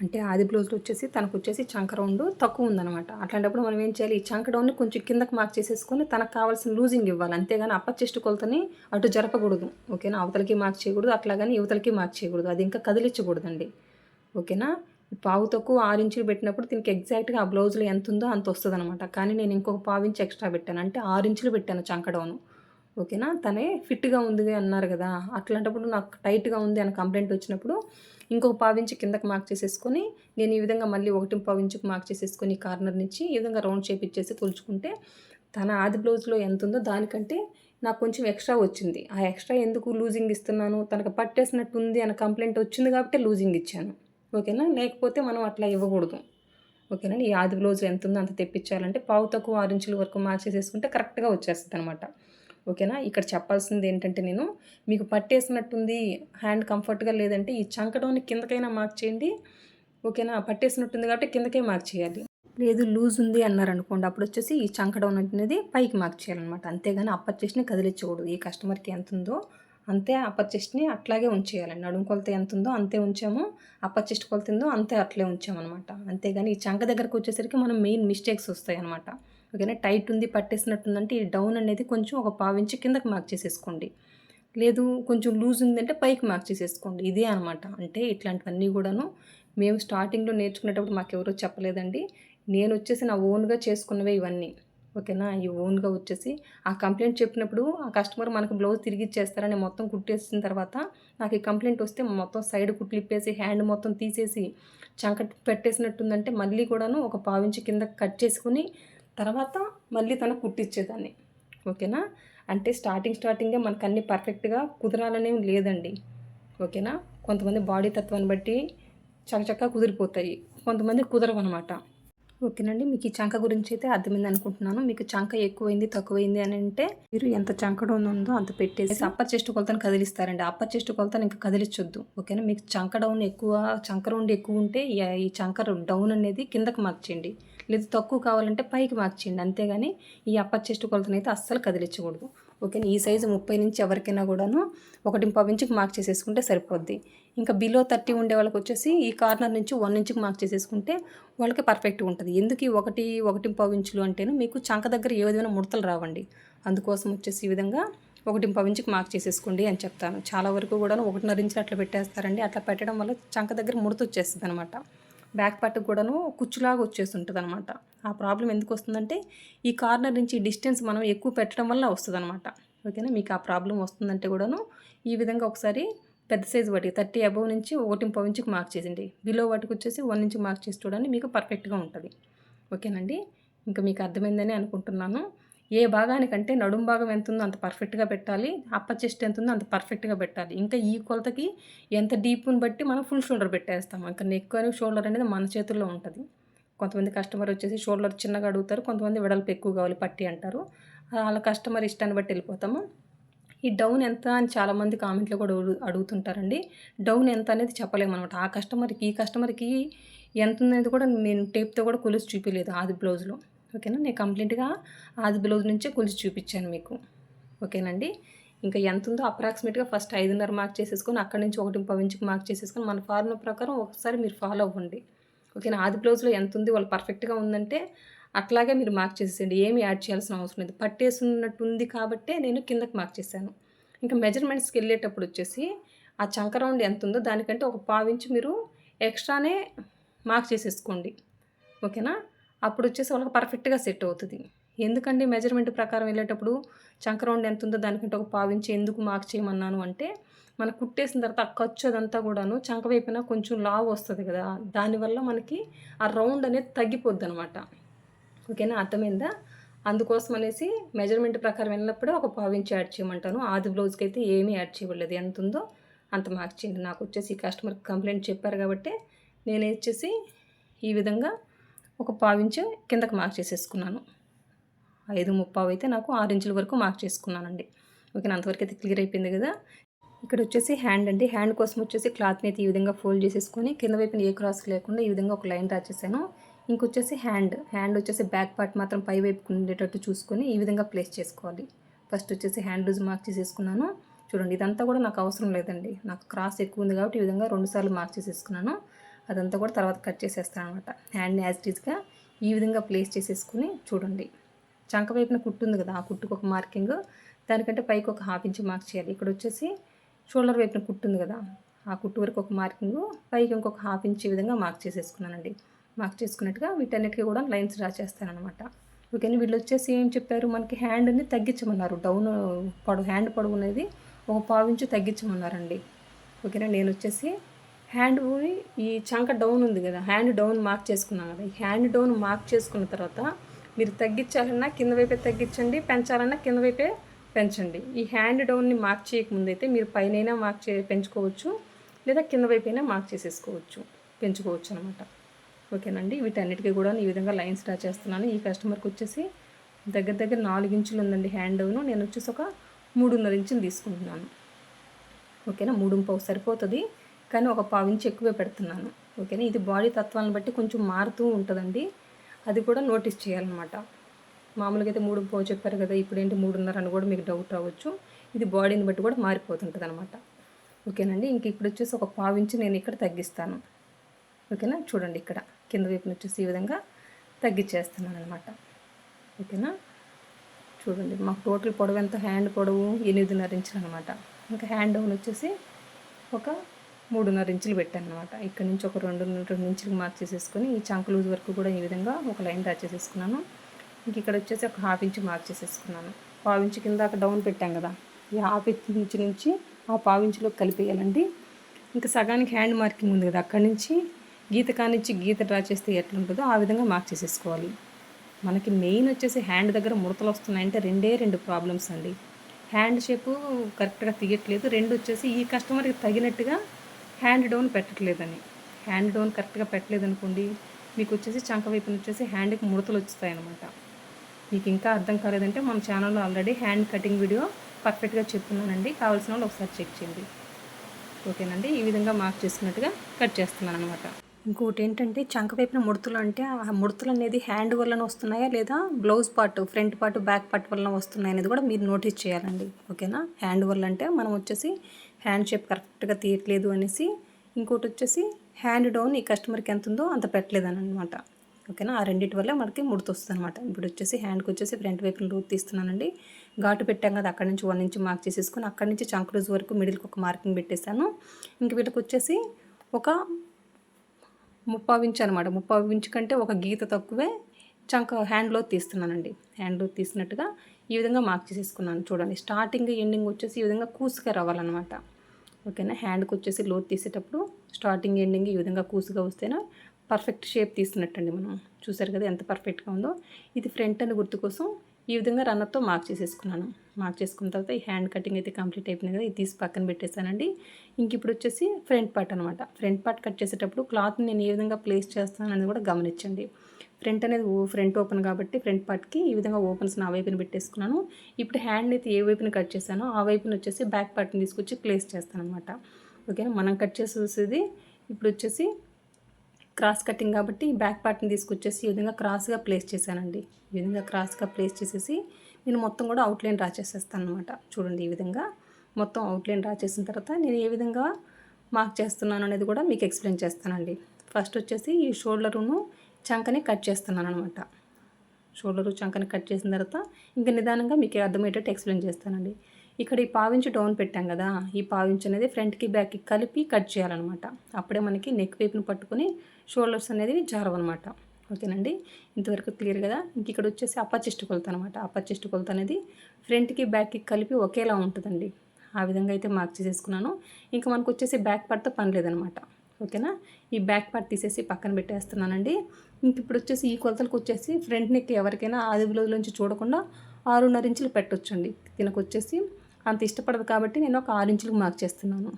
అంటే ఆది బ్లౌజ్లో వచ్చేసి తనకు వచ్చేసి చంక రౌండ్ తక్కువ ఉందన్నమాట. అట్లాంటప్పుడు మనం ఏం చేయాలి? ఈ చంక డౌన్ని కొంచెం కిందకి మార్క్ చేసేసుకొని తనకు కావాల్సిన లూజింగ్ ఇవ్వాలి. అంతేగాని అప్ప చెస్ట్ కొలతని అటు జరపకూడదు. ఓకేనా? అవతలకి మార్క్ చేయకూడదు. అట్లాగని యువతలకి మార్క్ చేయకూడదు. అది ఇంకా కదిలించకూడదండి. ఓకేనా? పావు తక్కువ ఆరు ఇంచులు పెట్టినప్పుడు దీనికి ఎగ్జాక్ట్గా ఆ బ్లౌజ్లో ఎంత ఉందో అంత వస్తుంది అనమాట కానీ నేను ఇంకొక పావు ఇంచు ఎక్స్ట్రా పెట్టాను. అంటే ఆరు ఇంచులు పెట్టాను చంకడౌను. ఓకేనా? తనే ఫిట్గా ఉంది అన్నారు కదా. అట్లాంటప్పుడు నాకు టైట్గా ఉంది అని కంప్లైంట్ వచ్చినప్పుడు ఇంకొక పావించి కిందకి మార్క్ చేసేసుకొని నేను ఈ విధంగా మళ్ళీ ఒకటి పావించుకు మార్క్ చేసేసుకొని కార్నర్ నుంచి ఈ విధంగా రౌండ్ చేపించేసి కొలుచుకుంటే తన ఆది బ్లౌజ్లో ఎంత ఉందో దానికంటే నాకు కొంచెం ఎక్స్ట్రా వచ్చింది. ఆ ఎక్స్ట్రా ఎందుకు లూజింగ్ ఇస్తున్నాను? తనకు పట్టేసినట్టు ఉంది అన్న కంప్లైంట్ వచ్చింది కాబట్టి లూజింగ్ ఇచ్చాను. ఓకేనా? లేకపోతే మనం అట్లా ఇవ్వకూడదు. ఓకేనా? ఈ ఆది బ్లౌజ్ ఎంత ఉందో అంత తెప్పించాలంటే పావు తక్కువ ఆరు ఇంచుల వరకు మార్చేసేసుకుంటే కరెక్ట్గా వచ్చేస్తుంది అనమాట ఓకేనా? ఇక్కడ చెప్పాల్సింది ఏంటంటే నేను మీకు పట్టేసినట్టుంది హ్యాండ్ కంఫర్ట్గా లేదంటే ఈ చంకడోని కిందకైనా మార్క్ చేయండి. ఓకేనా? పట్టేసినట్టుంది కాబట్టి కిందకే మార్క్ చేయాలి. లేదు లూజ్ ఉంది అన్నారు అనుకోండి అప్పుడు వచ్చేసి ఈ చంకడౌన్ అనేది పైకి మార్క్ చేయాలన్నమాట. అంతేగాని అప్పర్ చేసిన కదిలించకూడదు. ఈ కస్టమర్కి ఎంత ఉందో అంతే అప్పర్ చెస్ట్ని అట్లాగే ఉంచేయాలండి నడుము కొలత ఎంత ఉందో అంతే ఉంచాము అప్పర్ చెస్ట్ కొలత ఉందో అంతే అట్లే ఉంచామన్నమాట. అంతేగాని ఈ చంక దగ్గరకు వచ్చేసరికి మనం మెయిన్ మిస్టేక్స్ వస్తాయి అనమాట ఓకేనా? టైట్ ఉంది పట్టేసినట్టుందంటే ఈ డౌన్ అనేది కొంచెం ఒక పావించి కిందకి మార్క్ చేసేసుకోండి. లేదు కొంచెం లూజ్ ఉందంటే పైకి మార్క్ చేసేసుకోండి. ఇదే అనమాట అంటే ఇట్లాంటివన్నీ కూడాను మేము స్టార్టింగ్లో నేర్చుకునేటప్పుడు మాకు ఎవరో చెప్పలేదండి. నేను వచ్చేసి నా ఓన్గా చేసుకున్నవే ఇవన్నీ. ఓకేనా? ఈ ఓన్గా వచ్చేసి ఆ కంప్లైంట్ చెప్పినప్పుడు ఆ కస్టమర్ మనకు బ్లౌజ్ తిరిగి ఇచ్చేస్తారని మొత్తం కుట్టేసిన తర్వాత నాకు ఈ కంప్లైంట్ వస్తే మొత్తం సైడ్ కుట్లిప్పేసి హ్యాండ్ మొత్తం తీసేసి చంక పెట్టేసినట్టుందంటే మళ్ళీ కూడాను ఒక పావించి కింద కట్ చేసుకుని తర్వాత మళ్ళీ తన కుట్టిచ్చేదాన్ని. ఓకేనా? అంటే స్టార్టింగ్ స్టార్టింగే మనకు అన్ని పర్ఫెక్ట్గా కుదరాలనే లేదండి. ఓకేనా? కొంతమంది బాడీ తత్వాన్ని బట్టి చక్కచక్క కుదిరిపోతాయి. కొంతమంది కుదరవు అనమాట ఓకేనండి. మీకు ఈ చంక గురించి అయితే అర్థమైంది అనుకుంటున్నాను. మీకు చంక ఎక్కువైంది తక్కువైంది అని అంటే మీరు ఎంత చంక డౌన్ ఉందో అంత పెట్టేసి అప్పర్ చెస్ట్ కొలతను కదిలిస్తారండి. అప్పర్ చెస్ట్ కొలతను ఇంకా కదిలించొద్దు. ఓకేనా? మీకు చంక డౌన్ ఎక్కువ చంక రౌండ్ ఎక్కువ ఉంటే ఈ చంక డౌన్ అనేది కిందకి మార్చేయండి లేదు తక్కువ కావాలంటే పైకి మార్చేయండి అంతేగాని ఈ అప్పర్ చెస్ట్ కొలతనైతే అస్సలు కదిలించకూడదు. ఓకేనా? ఈ సైజు ముప్పై నుంచి ఎవరికైనా కూడాను ఒకటి పావు మార్క్ చేసేసుకుంటే సరిపోద్ది. ఇంకా బిలో థర్టీ ఉండే వాళ్ళకి వచ్చేసి ఈ కార్నర్ నుంచి వన్ ఇంచుకి మార్క్ చేసేసుకుంటే వాళ్ళకి పర్ఫెక్ట్గా ఉంటుంది. ఎందుకు ఈ ఒకటి ఒకటి పావు ఇంచులు అంటేను మీకు చంక దగ్గర ఏ విధమైన ముడతలు రావండి. అందుకోసం వచ్చేసి ఈ విధంగా ఒకటి పావు ఇంచుకి మార్క్ చేసేసుకోండి అని చెప్తాను. చాలా వరకు కూడా ఒకటిన్నర ఇంచులు అట్లా పెట్టేస్తారండి. అట్లా పెట్టడం వల్ల చంక దగ్గర ముడత వచ్చేస్తుంది అనమాట బ్యాక్ పార్ట్ కూడాను కుచ్చులాగా వచ్చేస్తుంటుంది అనమాట ఆ ప్రాబ్లం ఎందుకు వస్తుందంటే ఈ కార్నర్ నుంచి డిస్టెన్స్ మనం ఎక్కువ పెట్టడం వల్ల వస్తుంది అనమాట ఓకేనా? మీకు ఆ ప్రాబ్లం వస్తుందంటే కూడాను ఈ విధంగా ఒకసారి పెద్ద సైజు వాటికి థర్టీ అబవ్ నుంచి ఒకటి పావు ఇంచుకి మార్క్ చేసింది. బిలో వాటికి వచ్చేసి వన్ ఇంచ్ మార్క్ చేసి చూడండి మీకు పర్ఫెక్ట్గా ఉంటుంది. ఓకేనండి? ఇంకా మీకు అర్థమైందని అనుకుంటున్నాను. ఏ భాగానికంటే నడుం భాగం ఎంత ఉందో అంత పర్ఫెక్ట్గా పెట్టాలి అప్ప చెస్ట్ ఎంత ఉందో అంత పర్ఫెక్ట్గా పెట్టాలి. ఇంకా ఈ కొలతకి ఎంత డీప్ని బట్టి మనం ఫుల్ షోల్డర్ పెట్టేస్తాం. ఇంకా నెక్ అని షోల్డర్ అనేది మన చేతుల్లో ఉంటుంది. కొంతమంది కస్టమర్ వచ్చేసి షోల్డర్ చిన్నగా అడుగుతారు కొంతమంది వెడల్పు ఎక్కువ కావాలి పట్టి అంటారు. వాళ్ళ కస్టమర్ ఇష్టాన్ని బట్టి వెళ్ళిపోతాము. ఈ డౌన్ ఎంత అని చాలామంది కామెంట్లో కూడా అడుగుతుంటారండి. డౌన్ ఎంత అనేది చెప్పలేము అనమాట ఆ కస్టమర్కి ఈ కస్టమర్కి ఎంత ఉందనేది కూడా నేను టేప్తో కూడా కొలిసి చూపించలేదు ఆది బ్లౌజ్లో. ఓకేనా? నేను కంప్లీట్గా ఆది బ్లౌజ్ నుంచే కొలిసి చూపించాను మీకు. ఓకేనండి? ఇంకా ఎంత ఉందో అప్రాక్సిమేట్గా ఫస్ట్ ఐదున్నర మార్క్ చేసేసుకొని అక్కడి నుంచి ఒకటి పవించుకు మార్క్ చేసేసుకొని మన ఫార్ములా ప్రకారం ఒకసారి మీరు ఫాలో అవ్వండి. ఓకేనా? ఆది బ్లౌజ్లో ఎంత ఉంది వాళ్ళు పర్ఫెక్ట్గా ఉందంటే అట్లాగే మీరు మార్క్ చేసేయండి ఏమి యాడ్ చేయాల్సిన అవసరం లేదు. పట్టేసున్నట్టుంది కాబట్టే నేను కిందకి మార్క్ చేశాను. ఇంకా మెజర్మెంట్స్కి వెళ్ళేటప్పుడు వచ్చేసి ఆ చంక రౌండ్ ఎంత ఉందో దానికంటే ఒక పావించి మీరు ఎక్స్ట్రానే మార్క్ చేసేసుకోండి. ఓకేనా అప్పుడు వచ్చేసి వాళ్ళకి పర్ఫెక్ట్గా సెట్ అవుతుంది. ఎందుకండి మెజర్మెంట్ ప్రకారం వెళ్ళేటప్పుడు చంక రౌండ్ ఎంత ఉందో దానికంటే ఒక పావించి ఎందుకు మార్క్ చేయమన్నాను అంటే మనం కుట్టేసిన తర్వాత ఆ ఖర్చు అదంతా కూడాను చంక వైపున కొంచెం లావు వస్తుంది కదా? దానివల్ల మనకి ఆ రౌండ్ అనేది తగ్గిపోద్ది అనమాట ఓకేనా? అర్థమైందా? అందుకోసం అనేసి మెజర్మెంట్ ప్రకారం వెళ్ళినప్పుడే ఒక పావించి యాడ్ చేయమంటాను. ఆది బ్లౌజ్కి అయితే ఏమీ యాడ్ చేయలేదు ఎంత ఉందో అంత మార్క్ చేయండి. నాకు వచ్చేసి కస్టమర్ కంప్లైంట్ చెప్పారు కాబట్టి నేను వచ్చేసి ఈ విధంగా ఒక పావించి కిందకి మార్క్ చేసేసుకున్నాను. ఐదు ముప్పావు అయితే నాకు ఆరు ఇంచుల వరకు మార్క్ చేసుకున్నానండి. ఓకే అంతవరకు అయితే క్లియర్ అయిపోయింది కదా? ఇక్కడ వచ్చేసి హ్యాండ్ అండి. హ్యాండ్ కోసం వచ్చేసి క్లాత్ని అయితే ఈ విధంగా ఫోల్డ్ చేసేసుకొని కింద వైపున ఏ క్రాస్ లేకుండా ఈ విధంగా ఒక లైన్ డ్రా చేశాను. ఇంకొచ్చేసి హ్యాండ్. హ్యాండ్ వచ్చేసి బ్యాక్ పార్ట్ మాత్రం పై వైపు ఉండేటట్టు చూసుకొని ఈ విధంగా ప్లేస్ చేసుకోవాలి. ఫస్ట్ వచ్చేసి హ్యాండ్ లూజ్ మార్క్ చేసేసుకున్నాను. చూడండి ఇదంతా కూడా నాకు అవసరం లేదండి. నాకు క్రాస్ ఎక్కువ ఉంది కాబట్టి ఈ విధంగా రెండుసార్లు మార్క్ చేసేసుకున్నాను. అదంతా కూడా తర్వాత కట్ చేసేస్తాను అనమాట హ్యాండ్ని యాజ్ టీజ్గా ఈ విధంగా ప్లేస్ చేసేసుకుని చూడండి. చంక వైపున కుట్టు ఉంది కదా ఆ కుట్టుకు ఒక మార్కింగ్. దానికంటే పైకి ఒక హాఫ్ ఇంచ్ మార్క్ చేయాలి. ఇక్కడ వచ్చేసి షోల్డర్ వైపున కుట్టు ఉంది కదా ఆ కుట్టు వరకు ఒక మార్కింగ్. పైకి ఇంకొక హాఫ్ ఇంచ్ ఈ విధంగా మార్క్ చేసేసుకున్నానండి. మార్క్ చేసుకున్నట్టుగా వీటన్నిటికీ కూడా లైన్స్ డ్రా చేస్తానమాట ఓకే వీళ్ళు వచ్చేసి ఏం చెప్పారు? మనకి హ్యాండ్ని తగ్గించమన్నారు. డౌన్ పొడవు హ్యాండ్ పొడవు అనేది ఒక పావించు తగ్గించమన్నారండి. ఓకేనా నేను వచ్చేసి హ్యాండ్ ఈ చంక డౌన్ ఉంది కదా హ్యాండ్ డౌన్ మార్క్ చేసుకున్నాను కదా. ఈ హ్యాండ్ డౌన్ మార్క్ చేసుకున్న తర్వాత మీరు తగ్గించాలన్నా కింద వైపే తగ్గించండి పెంచాలన్నా కింద వైపే పెంచండి. ఈ హ్యాండ్ డౌన్ని మార్క్ చేయకముందు అయితే మీరు పైన మార్క్ చే పెంచుకోవచ్చు లేదా కింద వైపు అయినా మార్క్ చేసేసుకోవచ్చు పెంచుకోవచ్చు అనమాట ఓకేనండి. వీటన్నిటికీ కూడా ఈ విధంగా లైన్స్ డ్రా చేస్తున్నాను. ఈ కస్టమర్కి వచ్చేసి దగ్గర దగ్గర నాలుగు ఇంచులు ఉందండి హ్యాండ్ను నేను వచ్చేసి ఒక మూడున్నర ఇంచులు తీసుకుంటున్నాను. ఓకేనా? మూడు పావు సరిపోతుంది. కానీ ఒక పావు ఇంచు ఎక్కువే పెడుతున్నాను. ఓకేనా? ఇది బాడీ తత్వాలను బట్టి కొంచెం మారుతూ ఉంటుందండి. అది కూడా నోటీస్ చేయాలన్నమాట. మామూలుగా అయితే మూడు పావు చెప్పారు కదా ఇప్పుడు ఏంటి మూడున్నర అని కూడా మీకు డౌట్ రావచ్చు. ఇది బాడీని బట్టి కూడా మారిపోతుంటుంది అనమాట ఓకేనండి? ఇంక ఇప్పుడు వచ్చేసి ఒక పావు ఇంచు నేను ఇక్కడ తగ్గిస్తాను. ఓకేనా? చూడండి ఇక్కడ. కింద వైపు వచ్చేసి ఈ విధంగా తగ్గించేస్తున్నాను అనమాట ఓకేనా? చూడండి మాకు టోటల్ పొడవు ఎంత? హ్యాండ్ పొడవు ఎనిమిదిన్నర ఇంచులు అనమాట ఇంకా హ్యాండ్ డౌన్ వచ్చేసి ఒక మూడున్నర ఇంచులు పెట్టాను అనమాట ఇక్కడ నుంచి ఒక రెండు రెండు ఇంచులు మార్క్ చేసేసుకొని ఈ చంక లూజ్ వరకు కూడా ఈ విధంగా ఒక లైన్ డ్రా చేసేసుకున్నాను. ఇంక ఇక్కడ వచ్చేసి ఒక హాఫ్ ఇంచ్ మార్క్ చేసేసుకున్నాను. పావు ఇంచు కింద అక్కడ డౌన్ పెట్టాం కదా ఈ హాఫ్ ఇంచు నుంచి ఆ పావు ఇంచులో కలిపేయాలండి. ఇంకా సగానికి హ్యాండ్ మార్కింగ్ ఉంది కదా అక్కడి నుంచి గీత కానిచ్చి గీత డ్రా చేస్తే ఎట్లుంటుందో ఆ విధంగా మార్క్ చేసేసుకోవాలి. మనకి మెయిన్ వచ్చేసి హ్యాండ్ దగ్గర ముడతలు వస్తున్నాయంటే రెండే రెండు ప్రాబ్లమ్స్ అండి. హ్యాండ్ షేపు కరెక్ట్గా తీయట్లేదు. రెండు వచ్చేసి ఈ కస్టమర్కి తగినట్టుగా హ్యాండ్ డౌన్ పెట్టట్లేదని. హ్యాండ్ డౌన్ కరెక్ట్గా పెట్టలేదు అనుకోండి మీకు వచ్చేసి చంక వైపున వచ్చేసి హ్యాండ్కి ముడతలు వచ్చుతాయి అనమాట మీకు ఇంకా అర్థం కాలేదంటే మన ఛానల్లో ఆల్రెడీ హ్యాండ్ కటింగ్ వీడియో పర్ఫెక్ట్గా చెప్తున్నానండి. కావాల్సిన వాళ్ళు ఒకసారి చెక్ చేయండి. ఓకేనండి? ఈ విధంగా మార్క్ చేసుకున్నట్టుగా కట్ చేస్తున్నాను అనమాట ఇంకోటి ఏంటంటే చంక వైపున ముడతలు అంటే ఆ ముడతలు అనేది హ్యాండ్ వలన వస్తున్నాయా లేదా blouse part front part back part వలన వస్తున్నాయి అనేది కూడా మీరు నోటీస్ చేయాలండి. ఓకేనా? హ్యాండ్ వల్ల అంటే మనం వచ్చేసి హ్యాండ్ షేప్ కరెక్ట్గా తీయట్లేదు అనేసి ఇంకోటి వచ్చేసి హ్యాండ్ డౌన్ ఈ కస్టమర్కి ఎంత ఉందో అంత పెట్టలేదని అనమాట ఓకేనా? ఆ రెండింటి వల్ల మనకి ముడత వస్తుంది అనమాట ఇప్పుడు వచ్చేసి హ్యాండ్కి వచ్చేసి ఫ్రంట్ వైపున లూట్ తీస్తున్నానండి. ఘాటు పెట్టాం కదా అక్కడి నుంచి వన్ నుంచి మార్క్ చేసేసుకొని అక్కడి నుంచి చంక్ రోజు వరకు మిడిల్కి ఒక మార్కింగ్ పెట్టేశాను. ఇంక వీటికి వచ్చేసి ఒక ముప్పావు ఇంచు అనమాట ముప్పావు ఇంచు కంటే ఒక గీత తక్కువే చంక హ్యాండ్లో తీస్తున్నానండి. హ్యాండ్లో తీసినట్టుగా ఈ విధంగా మార్క్ చేసేసుకున్నాను. చూడండి స్టార్టింగ్ ఎండింగ్ వచ్చేసి ఈ విధంగా కూసుగా రావాలన్నమాట. ఓకేనా? హ్యాండ్కి వచ్చేసి లోత్ తీసేటప్పుడు స్టార్టింగ్ ఎండింగ్ ఈ విధంగా కూసుగా వస్తేనే పర్ఫెక్ట్ షేప్ తీసినట్టండి మనం. చూసారు కదా ఎంత పర్ఫెక్ట్గా ఉందో? ఇది ఫ్రంట్ అని గుర్తు కోసం ఈ విధంగా రన్నర్తో మార్క్ చేసేసుకున్నాను. మార్క్ చేసుకున్న తర్వాత ఈ హ్యాండ్ కటింగ్ అయితే కంప్లీట్ అయిపోయింది కదా ఇది తీసి పక్కన పెట్టేశానండి. ఇంక ఇప్పుడు వచ్చేసి ఫ్రంట్ పార్ట్ అనమాట ఫ్రంట్ పార్ట్ కట్ చేసేటప్పుడు క్లాత్ని నేను ఏ విధంగా ప్లేస్ చేస్తాను అనేది కూడా గమనించండి. ఫ్రంట్ అనేది ఫ్రంట్ ఓపెన్ కాబట్టి ఫ్రంట్ పార్ట్కి ఈ విధంగా ఓపెన్స్ నా వైపున పెట్టేసుకున్నాను. ఇప్పుడు హ్యాండ్ అయితే ఏ వైపున కట్ చేశానో ఆ వైపున వచ్చేసి బ్యాక్ పార్ట్ని తీసుకొచ్చి ప్లేస్ చేస్తాను అనమాట ఓకేనా? మనం కట్ చేసేది ఇప్పుడు వచ్చేసి క్రాస్ కటింగ్ కాబట్టి బ్యాక్ పార్ట్ని తీసుకొచ్చేసి ఈ విధంగా క్రాస్గా ప్లేస్ చేశానండి. ఈ విధంగా క్రాస్గా ప్లేస్ చేసేసి నేను మొత్తం కూడా అవుట్లైన్ డ్రా చేసేస్తాను అనమాట చూడండి ఈ విధంగా మొత్తం అవుట్లైన్ డ్రా చేసిన తర్వాత నేను ఏ విధంగా మార్క్ చేస్తున్నాను అనేది కూడా మీకు ఎక్స్ప్లెయిన్ చేస్తానండి. ఫస్ట్ వచ్చేసి ఈ షోల్డరును చంకని కట్ చేస్తున్నాను అనమాట షోల్డరు చంకని కట్ చేసిన తర్వాత ఇంకా నిదానంగా మీకు అర్థమయ్యేటట్టు ఎక్స్ప్లెయిన్ చేస్తానండి. ఇక్కడ ఈ పావించి డౌన్ పెట్టాం కదా ఈ పావించి అనేది ఫ్రంట్కి బ్యాక్కి కలిపి కట్ చేయాలన్నమాట. అప్పుడే మనకి నెక్ వైపుని పట్టుకుని షోల్డర్స్ అనేది జారవన్నమాట. ఓకేనండి? ఇంతవరకు క్లియర్ కదా? ఇంక ఇక్కడ వచ్చేసి అప్పర్ చెస్ట్ కొలత అనమాట అప్పర్ చెస్ట్ కొలత అనేది ఫ్రంట్కి బ్యాక్కి కలిపి ఒకేలా ఉంటుందండి. ఆ విధంగా అయితే మార్క్ చేసేసుకున్నాను. ఇంకా మనకు వచ్చేసి బ్యాక్ పార్ట్తో పని లేదనమాట ఓకేనా? ఈ బ్యాక్ పార్ట్ తీసేసి పక్కన పెట్టేస్తున్నానండి. ఇంక ఇప్పుడు వచ్చేసి ఈ కొలతలకు వచ్చేసి ఫ్రంట్ నెక్ ఎవరికైనా ఆది నుంచి చూడకుండా ఆరున్నర ఇంచులు పెట్టొచ్చండి. దీనికి వచ్చేసి అంత ఇష్టపడదు కాబట్టి నేను ఒక ఆరు ఇంచులకు మార్క్ చేస్తున్నాను.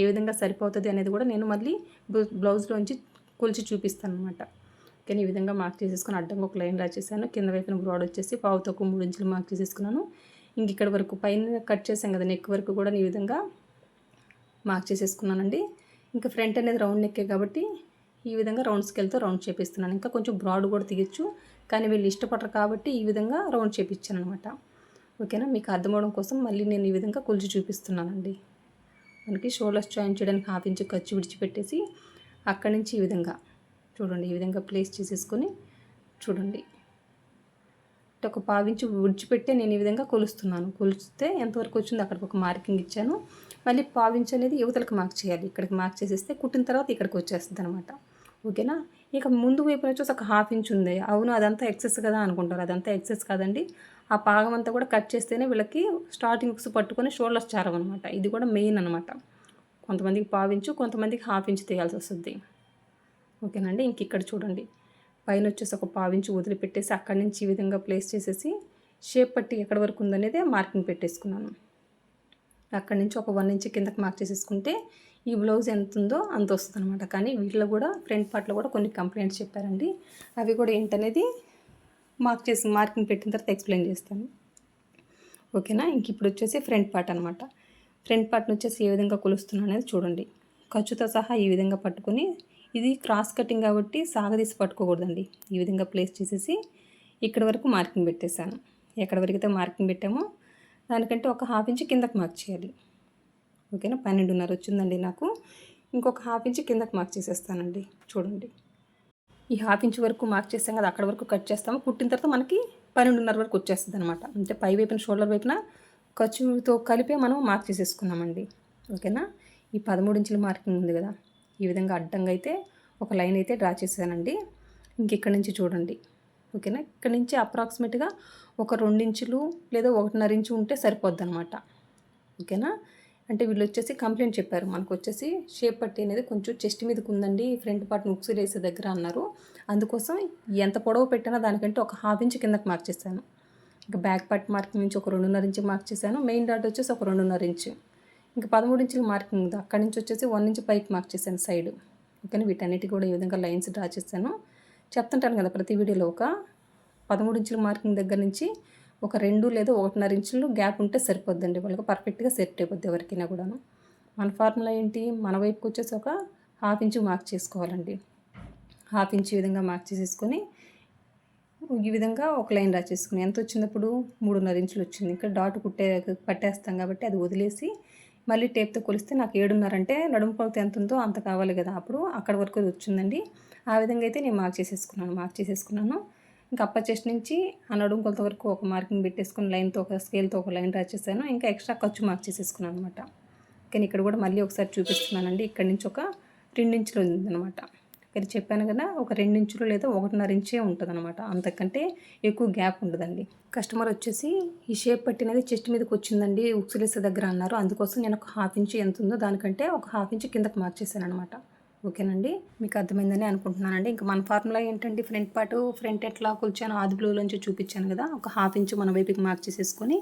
ఏ విధంగా సరిపోతుంది అనేది కూడా నేను మళ్ళీ బ్లౌజ్లోంచి కొలిచి చూపిస్తాను అనమాట కానీ ఈ విధంగా మార్క్ చేసేసుకుని అడ్డంగా ఒక లైన్ రాసేసాను. కింద వైపున బ్రాడ్ వచ్చేసి పావుతో ఒక మూడు ఇంచులు మార్క్ చేసేసుకున్నాను. ఇంక ఇక్కడ వరకు పైన కట్ చేసాం కదా నెక్ వరకు కూడా ఈ విధంగా మార్క్ చేసేసుకున్నానండి. ఇంకా ఫ్రంట్ అనేది రౌండ్ నెక్కే కాబట్టి ఈ విధంగా రౌండ్ స్కేల్తో రౌండ్ చేపిస్తున్నాను. ఇంకా కొంచెం బ్రాడ్ కూడా తీయచ్చు. కానీ వీళ్ళు ఇష్టపడరు కాబట్టి ఈ విధంగా రౌండ్ చేపించాను అనమాట ఓకేనా? మీకు అర్థమవడం కోసం మళ్ళీ నేను ఈ విధంగా కొలిచి చూపిస్తున్నానండి. మనకి షోల్డర్స్ జాయిన్ చేయడానికి హాఫ్ ఇంచ్ ఖర్చు విడిచిపెట్టేసి అక్కడి నుంచి ఈ విధంగా చూడండి ఈ విధంగా ప్లేస్ చేసేసుకొని చూడండి. ఒక పావించి విడిచిపెట్టే నేను ఈ విధంగా కొలుస్తున్నాను. కొలిస్తే ఎంతవరకు వచ్చిందో అక్కడికి ఒక మార్కింగ్ ఇచ్చాను. మళ్ళీ పావించి అనేది యువతలకు మార్క్ చేయాలి. ఇక్కడికి మార్క్ చేసేస్తే కుట్టిన తర్వాత ఇక్కడికి వచ్చేస్తుంది అనమాట ఓకేనా? ఇక ముందు వైపు నుంచి ఒక హాఫ్ ఇంచ్ ఉంది. అవును అదంతా ఎక్సెస్ కదా అనుకుంటారు. అదంతా ఎక్సెస్ కాదండి. ఆ పాగం అంతా కూడా కట్ చేస్తేనే వీళ్ళకి స్టార్టింగ్ పట్టుకొని షోల్డర్స్ చారవన్నమాట ఇది కూడా మెయిన్ అనమాట కొంతమందికి పావించు కొంతమందికి హాఫ్ ఇంచ్ తీయాల్సి వస్తుంది. ఓకేనండి? ఇంక ఇక్కడ చూడండి. పైన వచ్చేసి ఒక పావించి వదిలిపెట్టేసి అక్కడి నుంచి ఈ విధంగా ప్లేస్ చేసేసి షేప్ పట్టి ఎక్కడి వరకు ఉందనేది మార్కింగ్ పెట్టేసుకున్నాను. అక్కడి నుంచి ఒక వన్ ఇంచ్ కిందకి మార్క్ చేసేసుకుంటే ఈ బ్లౌజ్ ఎంత ఉందో అంత వస్తుంది అనమాట కానీ వీటిలో కూడా ఫ్రంట్ పార్ట్లో కూడా కొన్ని కంప్లైంట్స్ చెప్పారండి. అవి కూడా ఏంటనేది మార్క్ చేసి మార్కింగ్ పెట్టిన తర్వాత ఎక్స్ప్లెయిన్ చేస్తాను. ఓకేనా? ఇంక ఇప్పుడు వచ్చేసి ఫ్రంట్ పార్ట్ అనమాట ఫ్రంట్ పార్ట్ని వచ్చేసి ఏ విధంగా కొలుస్తున్నాను అనేది చూడండి. ఖర్చుతో సహా ఈ విధంగా పట్టుకొని ఇది క్రాస్ కటింగ్ కాబట్టి సాగదీసి పట్టుకోకూడదండి. ఈ విధంగా ప్లేస్ చేసేసి ఇక్కడ వరకు మార్కింగ్ పెట్టేశాను. ఎక్కడ వరకు అయితే మార్కింగ్ పెట్టామో దానికంటే ఒక హాఫ్ ఇంచ్ కిందకు మార్క్ చేయాలి. ఓకేనా? పన్నెండున్నర వచ్చిందండి నాకు. ఇంకొక హాఫ్ ఇంచ్ కిందకు మార్క్ చేసేస్తానండి. చూడండి. ఈ హాఫ్ ఇంచ్ వరకు మార్క్ చేస్తాం కదా అక్కడ వరకు కట్ చేస్తాము. కుట్టిన తర్వాత మనకి పన్నెండున్నర వరకు వచ్చేస్తుంది అనమాట అంటే పై వైపున షోల్డర్ వైపున ఖర్చుతో కలిపే మనం మార్క్ చేసేసుకున్నామండి. ఓకేనా? ఈ పదమూడు ఇంచుల మార్కింగ్ ఉంది కదా ఈ విధంగా అడ్డంగా అయితే ఒక లైన్ అయితే డ్రా చేశానండి ఇంకెక్కడి నుంచి చూడండి. ఓకేనా? ఇక్కడ నుంచి అప్రాక్సిమేట్గా ఒక ఇంచులు లేదా ఒకటిన్నర ఇంచు ఉంటే సరిపోద్ది అనమాట ఓకేనా? అంటే వీళ్ళు వచ్చేసి కంప్లైంట్ చెప్పారు. మనకు వచ్చేసి షేప్ పట్టి అనేది కొంచెం చెస్ట్ మీదకి ఉందండి ఫ్రంట్ పార్ట్ ముక్సు వేసే దగ్గర అన్నారు. అందుకోసం ఎంత పొడవు పెట్టినా దానికంటే ఒక హాఫ్ ఇంచ్ కిందకి మార్క్ చేశాను. ఇంకా బ్యాక్ పార్ట్ మార్కింగ్ నుంచి ఒక రెండున్నర ఇంచు మార్క్ చేశాను. మెయిన్ డాట్ వచ్చేసి ఒక రెండున్నర ఇంచు. ఇంకా పదమూడు ఇంచుల మార్కింగ్ ఉంది. అక్కడి నుంచి వచ్చేసి వన్ ఇంచ్ పైకి మార్క్ చేశాను సైడ్. ఓకేనా? వీటన్నిటి కూడా ఈ విధంగా లైన్స్ డ్రా చేశాను. చెప్తుంటాను కదా ప్రతి వీడియోలో ఒక పదమూడు ఇంచుల మార్కింగ్ దగ్గర నుంచి ఒక రెండు లేదా ఒకటిన్నర ఇంచులు గ్యాప్ ఉంటే సరిపోద్దండి. వాళ్ళకి పర్ఫెక్ట్గా సెట్ అయిపోద్ది ఎవరికైనా కూడాను. మన ఫార్ములా ఏంటి? మన వైపుకి వచ్చేసి ఒక హాఫ్ ఇంచు మార్క్ చేసుకోవాలండి. హాఫ్ ఇంచ్ ఈ విధంగా మార్క్ చేసేసుకొని ఈ విధంగా ఒక లైన్ రా చేసుకుని ఎంత వచ్చినప్పుడు మూడున్నర ఇంచులు వచ్చింది. ఇక్కడ డాట్ కుట్టే పట్టేస్తాం కాబట్టి అది వదిలేసి మళ్ళీ టేప్తో కొలిస్తే నాకు ఏడున్నర అంటే నడుము కొలత ఎంత ఉందో అంత కావాలి కదా. అప్పుడు అక్కడ వరకు అది వచ్చిందండి. ఆ విధంగా అయితే నేను మార్క్ చేసేసుకున్నాను మార్క్ చేసేసుకున్నాను. ఇంకా అప్ప చెస్ట్ నుంచి అనడం నడుము కొలత వరకు ఒక మార్కింగ్ పెట్టేసుకుని లైన్తో ఒక స్కేల్తో ఒక లైన్ డ్రా చేశాను. ఇంకా ఎక్స్ట్రా ఖర్చు మార్క్ చేసేసుకున్నాను అనమాట కానీ ఇక్కడ కూడా మళ్ళీ ఒకసారి చూపిస్తున్నానండి. ఇక్కడ నుంచి ఒక రెండించులు ఉందన్నమాట. ఇక్కడ చెప్పాను కదా ఒక రెండించులు లేదా ఒకటిన్నర ఇంచే ఉంటుందన్నమాట. అంతకంటే ఎక్కువ గ్యాప్ ఉండదండి. కస్టమర్ వచ్చేసి ఈ షేప్ పట్టినది చెస్ట్ మీదకి వచ్చిందండి ఉక్సులేసే దగ్గర అన్నారు. అందుకోసం నేను ఒక హాఫ్ ఇంచ్ ఎంత ఉందో దానికంటే ఒక హాఫ్ ఇంచ్ కిందకి మార్చేసాను అనమాట ఓకేనండి. మీకు అర్థమైందని అనుకుంటున్నానండి. ఇంకా మన ఫార్ములా ఏంటంటే ఫ్రంట్ పార్ట్ ఫ్రంట్ ఎట్లా కొలిచాను ఆది బ్లూలోంచి చూపించాను కదా. ఒక హాఫ్ ఇంచ్ మన వైపుకి మార్క్ చేసేసుకొని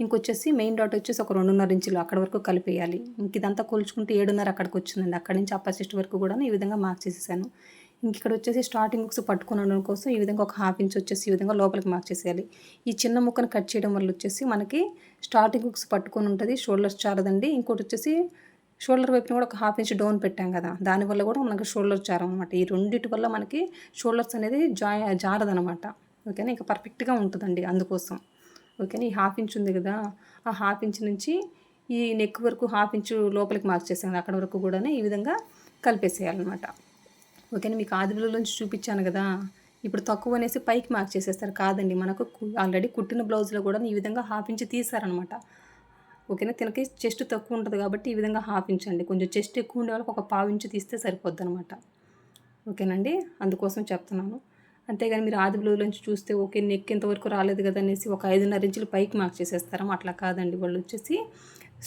ఇంకొచ్చేసి మెయిన్ డాట్ వచ్చేసి ఒక రెండున్నర ఇంచులు అక్కడ వరకు కలిపేయాలి. ఇంక ఇదంతా కొలుచుకుంటే ఏడున్నర అక్కడికి వచ్చిందండి. అక్కడి నుంచి అప్పర్ వరకు కూడా ఈ విధంగా మార్క్ చేసేసాను. ఇంక ఇక్కడ వచ్చేసి స్టార్టింగ్ బుక్స్ పట్టుకుని ఉండడం కోసం ఈ విధంగా ఒక హాఫ్ ఇంచ్ వచ్చేసి ఈ విధంగా లోపలికి మార్క్ చేసేయాలి. ఈ చిన్న ముక్కను కట్ చేయడం వల్ల వచ్చేసి మనకి స్టార్టింగ్ బుక్స్ పట్టుకొని ఉంటుంది. షోల్డర్స్ చాలదండి. ఇంకోటి వచ్చేసి షోల్డర్ వైపున కూడా ఒక హాఫ్ ఇంచ్ డౌన్ పెట్టాం కదా దానివల్ల కూడా మనకి షోల్డర్ జారం అనమాట ఈ రెండింటి వల్ల మనకి షోల్డర్స్ అనేది జా జారదనమాట ఓకేనా? ఇంకా పర్ఫెక్ట్గా ఉంటుందండి అందుకోసం. ఓకేనా? ఈ హాఫ్ ఇంచ్ ఉంది కదా ఆ హాఫ్ ఇంచ్ నుంచి ఈ నెక్ వరకు హాఫ్ ఇంచ్ లోపలికి మార్క్ చేసాను అక్కడ వరకు కూడా ఈ విధంగా కలిపేసేయాలన్నమాట. ఓకేనా? మీకు ఆదిలో నుంచి చూపించాను కదా ఇప్పుడు తక్కువ అనేసి పైకి మార్క్ చేసేస్తారు కాదండి మనకు ఆల్రెడీ కుట్టిన బ్లౌజ్లో కూడా ఈ విధంగా హాఫ్ ఇంచ్ తీసారనమాట ఓకేనా? తినకి చెస్ట్ తక్కువ ఉంటుంది కాబట్టి ఈ విధంగా హాఫ్ ఇంచ్ అండి. కొంచెం చెస్ట్ ఎక్కువ ఉండే వాళ్ళకి ఒక పావు ఇంచు తీస్తే సరిపోద్ది అనమాట ఓకేనండి అందుకోసం చెప్తున్నాను. అంతేగాని మీరు ఆది బ్లూలోంచి చూస్తే ఓకే నెక్ ఇంతవరకు రాలేదు కదా అనేసి ఒక ఐదున్నర ఇంచులు పైకి మార్క్ చేసేస్తారా? అట్లా కాదండి. వాళ్ళు వచ్చేసి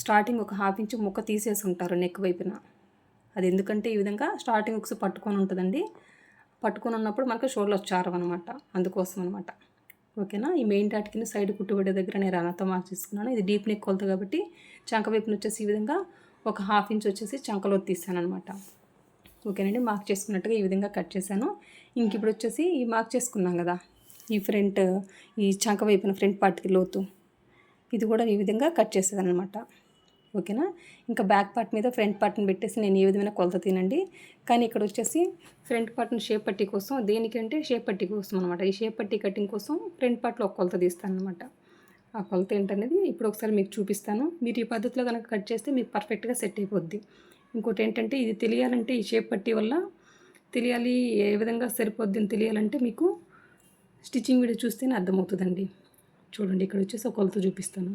స్టార్టింగ్ ఒక హాఫ్ ఇంచు ముక్క తీసేసి ఉంటారు నెక్ వైపున. అది ఎందుకంటే ఈ విధంగా స్టార్టింగ్ ఒకసారి పట్టుకొని ఉంటుందండి. పట్టుకొని ఉన్నప్పుడు మనకు షోల్డర్ చారం అనమాట అందుకోసం అనమాట ఓకేనా? ఈ మెయిన్ డాట్ కింద సైడ్ కుట్టుబడే దగ్గర నేను రనతో మార్క్ చేసుకున్నాను ఇది డీప్ నెక్ కొలత కాబట్టి చంక వైపున వచ్చేసి ఈ విధంగా ఒక హాఫ్ ఇంచ్ వచ్చేసి చంకలో తీసాను అనమాట ఓకేనండి మార్క్ చేసుకున్నట్టుగా ఈ విధంగా కట్ చేశాను. ఇంక ఇప్పుడు వచ్చేసి ఈ మార్క్ చేసుకున్నాం కదా ఈ ఫ్రంట్ ఈ చంక వైపున ఫ్రంట్ పార్ట్కి లోతు. ఇది కూడా ఈ విధంగా కట్ చేసేదనమాట ఓకేనా? ఇంకా బ్యాక్ పార్ట్ మీద ఫ్రంట్ పార్ట్ని పెట్టేసి నేను ఏ విధమైన కొలత తినండి. కానీ ఇక్కడ వచ్చేసి ఫ్రంట్ పార్ట్ని షేప్ పట్టి కోసం దేనికంటే షేప్ పట్టి కోసం అనమాట ఈ షేప్ పట్టి కటింగ్ కోసం ఫ్రంట్ పార్ట్లో ఒక కొలత తీస్తాను అనమాట ఆ కొలత ఏంటనేది ఇప్పుడు ఒకసారి మీకు చూపిస్తాను. మీరు ఈ పద్ధతిలో కనుక కట్ చేస్తే మీకు పర్ఫెక్ట్గా సెట్ అయిపోద్ది. ఇంకోటి ఏంటంటే ఇది తెలియాలంటే ఈ షేప్ పట్టి వల్ల తెలియాలి ఏ విధంగా సరిపోద్ది అని తెలియాలంటే మీకు స్టిచ్చింగ్ వీడియో చూస్తేనే అర్థమవుతుందండి. చూడండి ఇక్కడ వచ్చేసి ఒక కొలత చూపిస్తాను.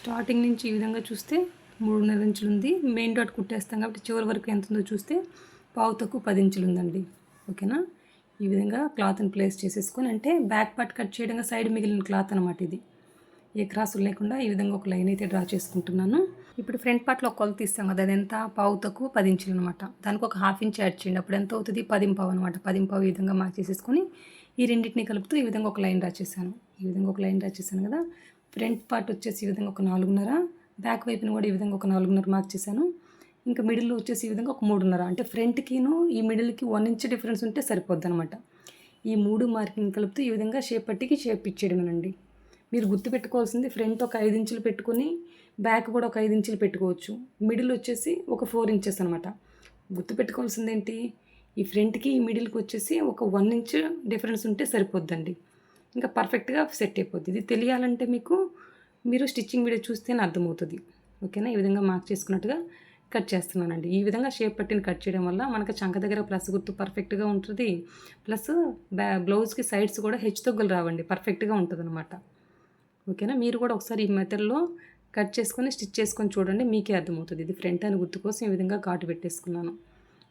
స్టార్టింగ్ నుంచి ఈ విధంగా చూస్తే మూడున్నర ఇంచులు ఉంది మెయిన్ డాట్ కుట్టేస్తాం కాబట్టి చివరి వరకు ఎంత ఉందో చూస్తే పావు తక్కువ పది ఇంచులు ఉందండి ఓకేనా? ఈ విధంగా క్లాత్ని ప్లేస్ చేసేసుకొని అంటే బ్యాక్ పార్ట్ కట్ చేయడంగా సైడ్ మిగిలిన క్లాత్ అనమాట ఇది. ఏ క్రాసులు లేకుండా ఈ విధంగా ఒక లైన్ అయితే డ్రా చేసుకుంటున్నాను. ఇప్పుడు ఫ్రంట్ పార్ట్లో ఒక కొలత తీస్తాం కదా అది ఎంత పావు తక్కువ పది ఇంచులు అనమాట దానికి ఒక హాఫ్ ఇంచ్ యాడ్ చేయండి. అప్పుడు ఎంత అవుతుంది? పదింపావు అనమాట పదింపావు ఈ విధంగా మార్క్ చేసేసుకొని ఈ రెండింటిని కలుపుతూ ఈ విధంగా ఒక లైన్ డ్రా చేశాను. ఈ విధంగా ఒక లైన్ డ్రా చేశాను కదా. ఫ్రంట్ పార్ట్ వచ్చేసి ఈ విధంగా ఒక నాలుగున్నర బ్యాక్ వైపున కూడా ఈ విధంగా ఒక నాలుగున్నర మార్క్ చేశాను. ఇంకా మిడిల్ వచ్చేసి ఈ విధంగా ఒక మూడున్నర. అంటే ఫ్రంట్కిను ఈ మిడిల్కి వన్ ఇంచ్ డిఫరెన్స్ ఉంటే సరిపోద్ది అనమాట ఈ మూడు మార్కింగ్ కలుపుతూ ఈ విధంగా షేప్ పట్టికి షేప్ ఇచ్చేయడమేనండి మీరు గుర్తుపెట్టుకోవాల్సింది ఫ్రంట్ ఒక ఐదు ఇంచులు పెట్టుకుని బ్యాక్ కూడా ఒక ఐదు ఇంచులు పెట్టుకోవచ్చు. మిడిల్ వచ్చేసి ఒక ఫోర్ ఇంచెస్ అనమాట గుర్తుపెట్టుకోవాల్సింది ఏంటి ఈ ఫ్రంట్కి ఈ మిడిల్కి వచ్చేసి ఒక వన్ ఇంచ్ డిఫరెన్స్ ఉంటే సరిపోద్దండి. ఇంకా పర్ఫెక్ట్గా సెట్ అయిపోద్ది. ఇది తెలియాలంటే మీకు మీరు స్టిచ్చింగ్ వీడియో చూస్తేనే అర్థమవుతుంది. ఓకేనా? ఈ విధంగా మార్క్ చేసుకున్నట్టుగా కట్ చేస్తున్నానండి. ఈ విధంగా షేప్ పట్టిన కట్ చేయడం వల్ల మనకు చంక దగ్గర ప్లస్ గుర్తు పర్ఫెక్ట్గా ఉంటుంది. ప్లస్ బ్యా బ్లౌజ్కి సైడ్స్ కూడా హెచ్చు తగ్గులు రావండి. పర్ఫెక్ట్గా ఉంటుంది అనమాట ఓకేనా? మీరు కూడా ఒకసారి ఈ మెథడ్లో కట్ చేసుకొని స్టిచ్ చేసుకొని చూడండి. మీకే అర్థమవుతుంది. ఇది ఫ్రంట్ అని గుర్తు కోసం ఈ విధంగా కాటు పెట్టేసుకున్నాను.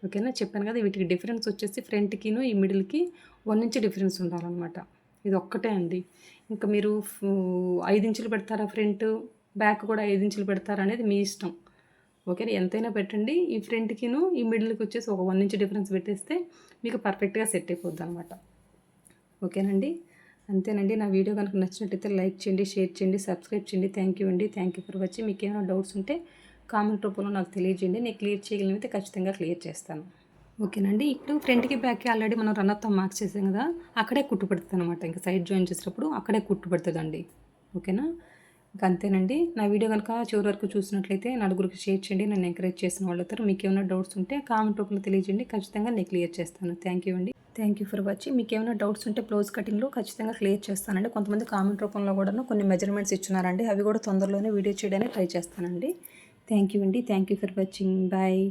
ఓకేనా? చెప్పాను కదా వీటికి డిఫరెన్స్ వచ్చేసి ఫ్రంట్కిను ఈ మిడిల్కి వన్ ఇంచ్ డిఫరెన్స్ ఉండాలన్నమాట. ఇది ఒక్కటే అండి. ఇంకా మీరు ఐదు ఇంచులు పెడతారా ఫ్రంట్? బ్యాక్ కూడా ఐదు ఇంచులు పెడతారా అనేది మీ ఇష్టం. ఓకేనా ఎంతైనా పెట్టండి. ఈ ఫ్రంట్కిను ఈ మిడిల్కి వచ్చేసి ఒక వన్ ఇంచ్ డిఫరెన్స్ పెట్టేస్తే మీకు పర్ఫెక్ట్గా సెట్ అయిపోద్ది అనమాట ఓకేనండి? అంతేనండి. నా వీడియో కనుక నచ్చినట్టయితే లైక్ చేయండి షేర్ చేయండి సబ్స్క్రైబ్ చేయండి. థ్యాంక్ యూ అండి. థ్యాంక్ యూ ఫర్ వచ్చి మీకు ఏమైనా డౌట్స్ ఉంటే కామెంట్ రూపంలో నాకు తెలియజేయండి. నేను క్లియర్ చేయగలిగితే ఖచ్చితంగా క్లియర్ చేస్తాను. ఓకేనండి. ఇప్పుడు ఫ్రంట్కి బ్యాక్కి ఆల్రెడీ మనం రన్నర్తో మార్క్స్ చేసాం కదా అక్కడే కుట్టు పడుతుంది అనమాట ఇంకా సైడ్ జాయిన్ చేసేటప్పుడు అక్కడే కుట్టు పడుతుందండి ఓకేనా? ఇంకా అంతేనండి. నా వీడియో కనుక చివరి వరకు చూసినట్లయితే నలుగురికి షేర్ చేయండి. నన్ను ఎంకరేజ్ చేసిన వాళ్ళు మీకు ఏమైనా డౌట్స్ ఉంటే కామెంట్ రూపంలో తెలియజేయండి. ఖచ్చితంగా నేను క్లియర్ చేస్తాను. థ్యాంక్ యూ అండి. Thank you for watching. మీకు ఏమైనా డౌట్స్ ఉంటే బ్లౌజ్ కటింగ్లో ఖచ్చితంగా క్లియర్ చేస్తానండి. కొంతమంది కామెంట్ రూపంలో కూడా కొన్ని మెజర్మెంట్స్ ఇచ్చున్నారండి. అవి కూడా తొందరలోనే వీడియో చేయడానికి ట్రై చేస్తానండి. థ్యాంక్ యూ అండి. Thank you for watching. Bye.